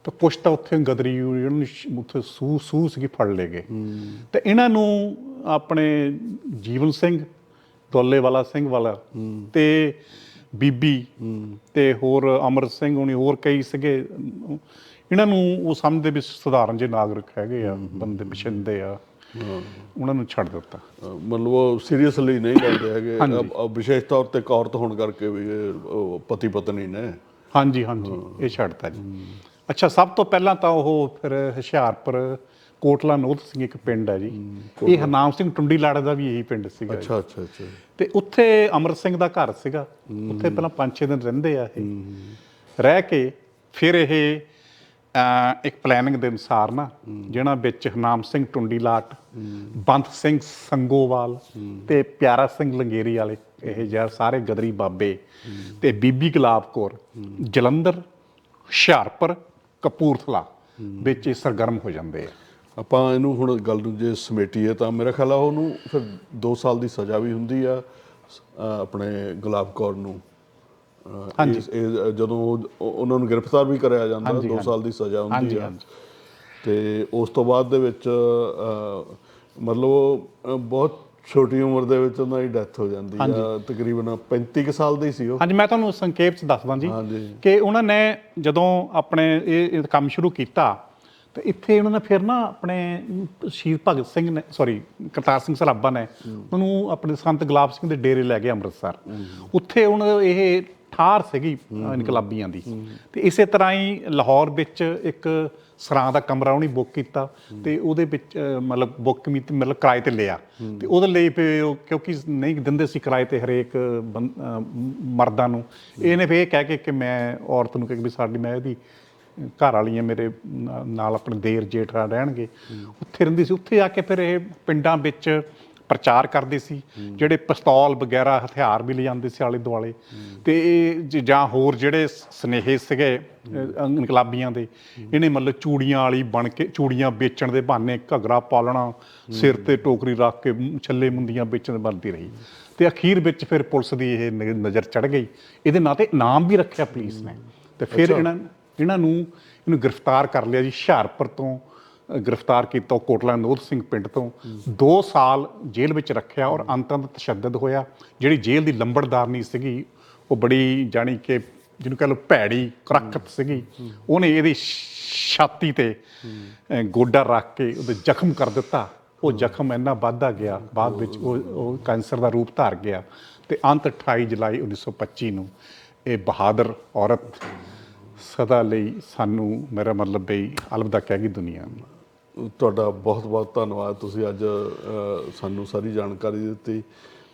ਤਾਂ ਕੁਛ ਤਾਂ ਉੱਥੇ ਗਦਰੀ ਯੂਨੀਅਨ ਉੱਥੇ ਸੂ ਸੂ ਸੀਗੀ, ਫੜ ਲਏ ਗਏ। ਤੇ ਇਹਨਾਂ ਨੂੰ ਆਪਣੇ ਜੀਵਨ ਸਿੰਘ ਦੋਲੇ ਵਾਲਾ ਸਿੰਘ ਵਾਲਾ ਤੇ ਬੀਬੀ ਤੇ ਹੋਰ ਅਮਰ ਸਿੰਘ ਹੁਣੀ, ਹੋਰ ਕਈ ਸੀਗੇ। ਇਹਨਾਂ ਨੂੰ ਉਹ ਸਮਝਦੇ ਵੀ ਸਧਾਰਨ ਜਿਹੇ ਨਾਗਰਿਕ ਹੈਗੇ ਆ, ਬੰਦੇ, ਪਛੰਦੇ ਆ। ਉਹਨਾਂ ਨੂੰ ਛੱਡ ਦਿੱਤਾ। ਮਤਲਬ ਉਹ ਸੀਰੀਅਸਲੀ ਨਹੀਂ ਲੈਂਦੇ ਹੈਗੇ। ਵਿਸ਼ੇਸ਼ ਤੌਰ ਤੇ ਇੱਕ ਔਰਤ ਹੋਣ ਕਰਕੇ ਵੀ ਪਤੀ ਪਤਨੀ ਨੇ। ਹਾਂਜੀ ਹਾਂਜੀ। ਇਹ ਛੱਡਤਾ ਜੀ। ਅੱਛਾ ਸਭ ਤੋਂ ਪਹਿਲਾਂ ਤਾਂ ਉਹ ਫਿਰ ਹੁਸ਼ਿਆਰਪੁਰ ਕੋਟਲਾ ਨੋਤ ਸਿੰਘ ਇੱਕ ਪਿੰਡ ਹੈ ਜੀ। ਇਹ ਹਰਨਾਮ ਸਿੰਘ ਟੁੰਡੀ ਲਾੜੇ ਦਾ ਵੀ ਇਹੀ ਪਿੰਡ ਸੀਗਾ। ਅੱਛਾ ਅੱਛਾ ਅੱਛਾ। ਤੇ ਉੱਥੇ ਅਮਰ ਸਿੰਘ ਦਾ ਘਰ ਸੀਗਾ। ਉੱਥੇ ਪਹਿਲਾਂ 5-6 ਦਿਨ ਰਹਿੰਦੇ ਆ ਇਹ। ਰਹਿ ਕੇ ਫਿਰ ਇਹ ਇੱਕ ਪਲੈਨਿੰਗ ਦੇ ਅਨੁਸਾਰ ਨਾ, ਜਿਹਨਾਂ ਵਿੱਚ ਹਰਨਾਮ ਸਿੰਘ ਟੁੰਡੀ ਬੰਤ ਸਿੰਘ ਸੰਗੋਵਾਲ ਤੇ ਪਿਆਰਾ ਸਿੰਘ ਲੰਗੇਰੀ ਵਾਲੇ, ਇਹ ਯਾਰ ਸਾਰੇ ਗਦਰੀ ਬਾਬੇ ਤੇ ਬੀਬੀ ਗੁਲਾਬ ਕੌਰ, ਜਲੰਧਰ, ਹੁਸ਼ਿਆਰਪੁਰ, ਕਪੂਰਥਲਾ ਵਿੱਚ ਸਰਗਰਮ ਹੋ ਜਾਂਦੇ ਆ। ਆਪਾਂ ਇਹਨੂੰ ਹੁਣ ਗੱਲ ਨੂੰ ਜੇ ਸਮੇਟੀਏ ਤਾਂ ਮੇਰਾ ਖਿਆਲ ਆ ਉਹਨੂੰ ਫਿਰ 2 ਸਾਲ ਦੀ ਸਜ਼ਾ ਵੀ ਹੁੰਦੀ ਆ ਆਪਣੇ ਗੁਲਾਬ ਕੌਰ ਨੂੰ। ਹਾਂਜੀ। ਜਦੋਂ ਉਹ- ਉਹਨਾਂ ਨੂੰ ਗ੍ਰਿਫਤਾਰ ਵੀ ਕਰਿਆ ਜਾਂਦਾ ਹਾਂਜੀ, 2 ਹਾਂਜੀ। ਸਾਲ ਦੀ ਸਜ਼ਾ ਹੁੰਦੀ ਹਾਂਜੀ। ਤੇ ਉਸ ਤੋਂ ਬਾਅਦ ਦੇ ਵਿੱਚ ਮਤਲਬ ਬਹੁਤ ਛੋਟੀ ਉਮਰ ਦੇ ਵਿੱਚ ਉਹਨਾਂ ਦੀ ਡੈਥ ਹੋ ਜਾਂਦੀ ਆ ਤਕਰੀਬਨ 35 ਕੁ ਸਾਲ ਦੀ ਸੀ ਉਹ ਹਾਂਜੀ ਮੈਂ ਤੁਹਾਨੂੰ ਸੰਖੇਪ ਚ ਦੱਸਦਾ ਜੀ। ਕਿ ਉਹਨਾਂ ਨੇ ਜਦੋਂ ਆਪਣੇ ਇਹ ਇਹ ਕੰਮ ਸ਼ੁਰੂ ਕੀਤਾ ਤੇ ਇੱਥੇ ਉਹਨਾਂ ਨੇ ਫਿਰ ਨਾ ਆਪਣੇ ਸ਼ਹੀਦ ਭਗਤ ਸਿੰਘ ਨੇ ਸੌਰੀ ਕਰਤਾਰ ਸਿੰਘ ਸਰਾਭਾ ਨੇ ਉਹਨੂੰ ਆਪਣੇ ਸੰਤ ਗੁਲਾਬ ਸਿੰਘ ਦੇ ਡੇਰੇ ਲੈ ਗਏ ਅੰਮ੍ਰਿਤਸਰ ਉੱਥੇ ਉਹਨਾਂ ਦਾ ਇਹ ਠਾਰ ਸੀਗੀ ਇਨਕਲਾਬੀਆਂ ਦੀ। ਤੇ ਇਸੇ ਤਰ੍ਹਾਂ ਹੀ ਲਾਹੌਰ ਵਿੱਚ ਇੱਕ ਸਰਾਂ ਦਾ ਕਮਰਾ ਉਹਨੇ ਬੁੱਕ ਕੀਤਾ ਤੇ ਉਹਦੇ ਵਿੱਚ ਮਤਲਬ ਬੁੱਕ ਮਤਲਬ ਕਿਰਾਏ ਤੇ ਲਿਆ। ਤੇ ਉਹਦੇ ਲਈ ਕਿਉਂਕਿ ਨਹੀਂ ਦਿੰਦੇ ਸੀ ਕਿਰਾਏ ਤੇ ਹਰੇਕ ਮਰਦਾਂ ਨੂੰ। ਇਹਨੇ ਫਿਰ ਇਹ ਕਹਿ ਕੇ ਕਿ ਮੈਂ ਔਰਤ ਨੂੰ ਕਿ ਵੀ ਸਾਡੀ ਮੈਂ ਇਹਦੀ ਘਰ ਵਾਲੀਆਂ ਮੇਰੇ ਨਾਲ ਆਪਣੇ ਦੇਰ ਜੇਠਾ ਰਹਿਣਗੇ ਉੱਥੇ ਰਹਿੰਦੀ ਸੀ। ਉੱਥੇ ਆ ਕੇ ਫਿਰ ਇਹ ਪਿੰਡਾਂ ਵਿੱਚ ਪ੍ਰਚਾਰ ਕਰਦੇ ਸੀ ਜਿਹੜੇ ਪਿਸਤੌਲ ਵਗੈਰਾ ਹਥਿਆਰ ਵੀ ਲਿਜਾਂਦੇ ਸੀ ਆਲੇ ਦੁਆਲੇ। ਤੇ ਇਹ ਜ- ਹੋਰ ਜਿਹੜੇ ਸਨੇਹੇ ਸੀਗੇ ਇਨਕਲਾਬੀਆਂ ਦੇ ਇਹਨੇ ਮਤਲਬ ਚੂੜੀਆਂ ਵਾਲੀ ਬਣ ਕੇ ਚੂੜੀਆਂ ਵੇਚਣ ਦੇ ਬਹਾਨੇ ਘਗਰਾ ਪਾਲਣਾ ਸਿਰ ਤੇ ਟੋਕਰੀ ਰੱਖ ਕੇ ਛੱਲੇ ਮੁੰਦੀਆਂ ਵੇਚਣ ਬਣਦੀ ਰਹੀ। ਤੇ ਅਖੀਰ ਵਿੱਚ ਫਿਰ ਪੁਲਿਸ ਦੀ ਇਹ ਨਜ਼ਰ ਚੜ ਗਈ। ਇਹਦੇ ਨਾਂ ਤੇ ਇਨਾਮ ਵੀ ਰੱਖਿਆ ਪੁਲਿਸ ਨੇ। ਤੇ ਫਿਰ ਇਹਨਾਂ ਇਹਨਾਂ ਨੂੰ ਇਹਨੂੰ ਗ੍ਰਿਫਤਾਰ ਕਰ ਲਿਆ ਜੀ ਹੁਸ਼ਿਆਰਪੁਰ ਤੋਂ। ਗ੍ਰਿਫਤਾਰ ਕੀਤਾ ਉਹ ਕੋਟਲਾ ਨੋਦ ਸਿੰਘ ਪਿੰਡ ਤੋਂ। 2 ਸਾਲ ਜੇਲ੍ਹ ਵਿੱਚ ਰੱਖਿਆ ਔਰ ਅੰਤਾਂ ਦਾ ਤਸ਼ੱਦਦ ਹੋਇਆ। ਜਿਹੜੀ ਜੇਲ੍ਹ ਦੀ ਲੰਬੜਦਾਰਨੀ ਸੀਗੀ, ਉਹ ਬੜੀ ਜਾਣੀ ਕਿ ਜਿਹਨੂੰ ਕਹ ਲਓ ਭੈੜੀ ਕਰਕਤ ਸੀਗੀ। ਉਹਨੇ ਇਹਦੀ ਛਾਤੀ ਤੇ ਗੋਡਾ ਰੱਖ ਕੇ ਉਹਦੇ ਜ਼ਖਮ ਕਰ ਦਿੱਤਾ। ਉਹ ਜ਼ਖਮ ਇੰਨਾ ਵੱਧਦਾ ਗਿਆ, ਬਾਅਦ ਵਿੱਚ ਉਹ ਉਹ ਕੈਂਸਰ ਦਾ ਰੂਪ ਧਾਰ ਗਿਆ। ਤੇ ਅੰਤ 28 ਜੁਲਾਈ 1925 ਨੂੰ ਇਹ ਬਹਾਦਰ ਔਰਤ ਸਦਾ ਲਈ ਸਾਨੂੰ ਮੇਰਾ ਮਤਲਬ ਬਈ ਅਲਵਿਦਾ ਕਹਿ ਗਈ ਦੁਨੀਆ ਨੂੰ। ਤੁਹਾਡਾ ਬਹੁਤ ਬਹੁਤ ਧੰਨਵਾਦ। ਤੁਸੀਂ ਅੱਜ ਸਾਨੂੰ ਸਾਰੀ ਜਾਣਕਾਰੀ ਦਿੱਤੀ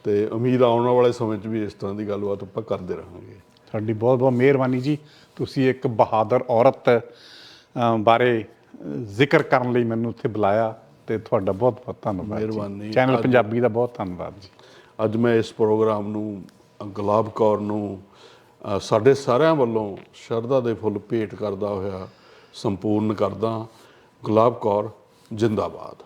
ਤੇ ਉਮੀਦ ਆਉਣ ਵਾਲੇ ਸਮੇਂ 'ਚ ਵੀ ਇਸ ਤਰ੍ਹਾਂ ਦੀ ਗੱਲਬਾਤ ਆਪਾਂ ਕਰਦੇ ਰਹਾਂਗੇ। ਤੁਹਾਡੀ ਬਹੁਤ ਬਹੁਤ ਮਿਹਰਬਾਨੀ ਜੀ। ਤੁਸੀਂ ਇੱਕ ਬਹਾਦਰ ਔਰਤ ਬਾਰੇ ਜ਼ਿਕਰ ਕਰਨ ਲਈ ਮੈਨੂੰ ਉੱਥੇ ਬੁਲਾਇਆ ਤੇ ਤੁਹਾਡਾ ਬਹੁਤ ਬਹੁਤ ਧੰਨਵਾਦ। ਮਿਹਰਬਾਨੀ। ਚੈਨਲ ਪੰਜਾਬੀ ਦਾ ਬਹੁਤ ਧੰਨਵਾਦ ਜੀ। ਅੱਜ ਮੈਂ ਇਸ ਪ੍ਰੋਗਰਾਮ ਨੂੰ ਗੁਲਾਬ ਕੌਰ ਨੂੰ ਸਾਡੇ ਸਾਰਿਆਂ ਵੱਲੋਂ ਸ਼ਰਧਾ ਦੇ ਫੁੱਲ ਭੇਟ ਕਰਦਾ ਹੋਇਆ ਸੰਪੂਰਨ ਕਰਦਾ ਗੁਲਾਬ ਕੌਰ ਜਿੰਦਾਬਾਦ।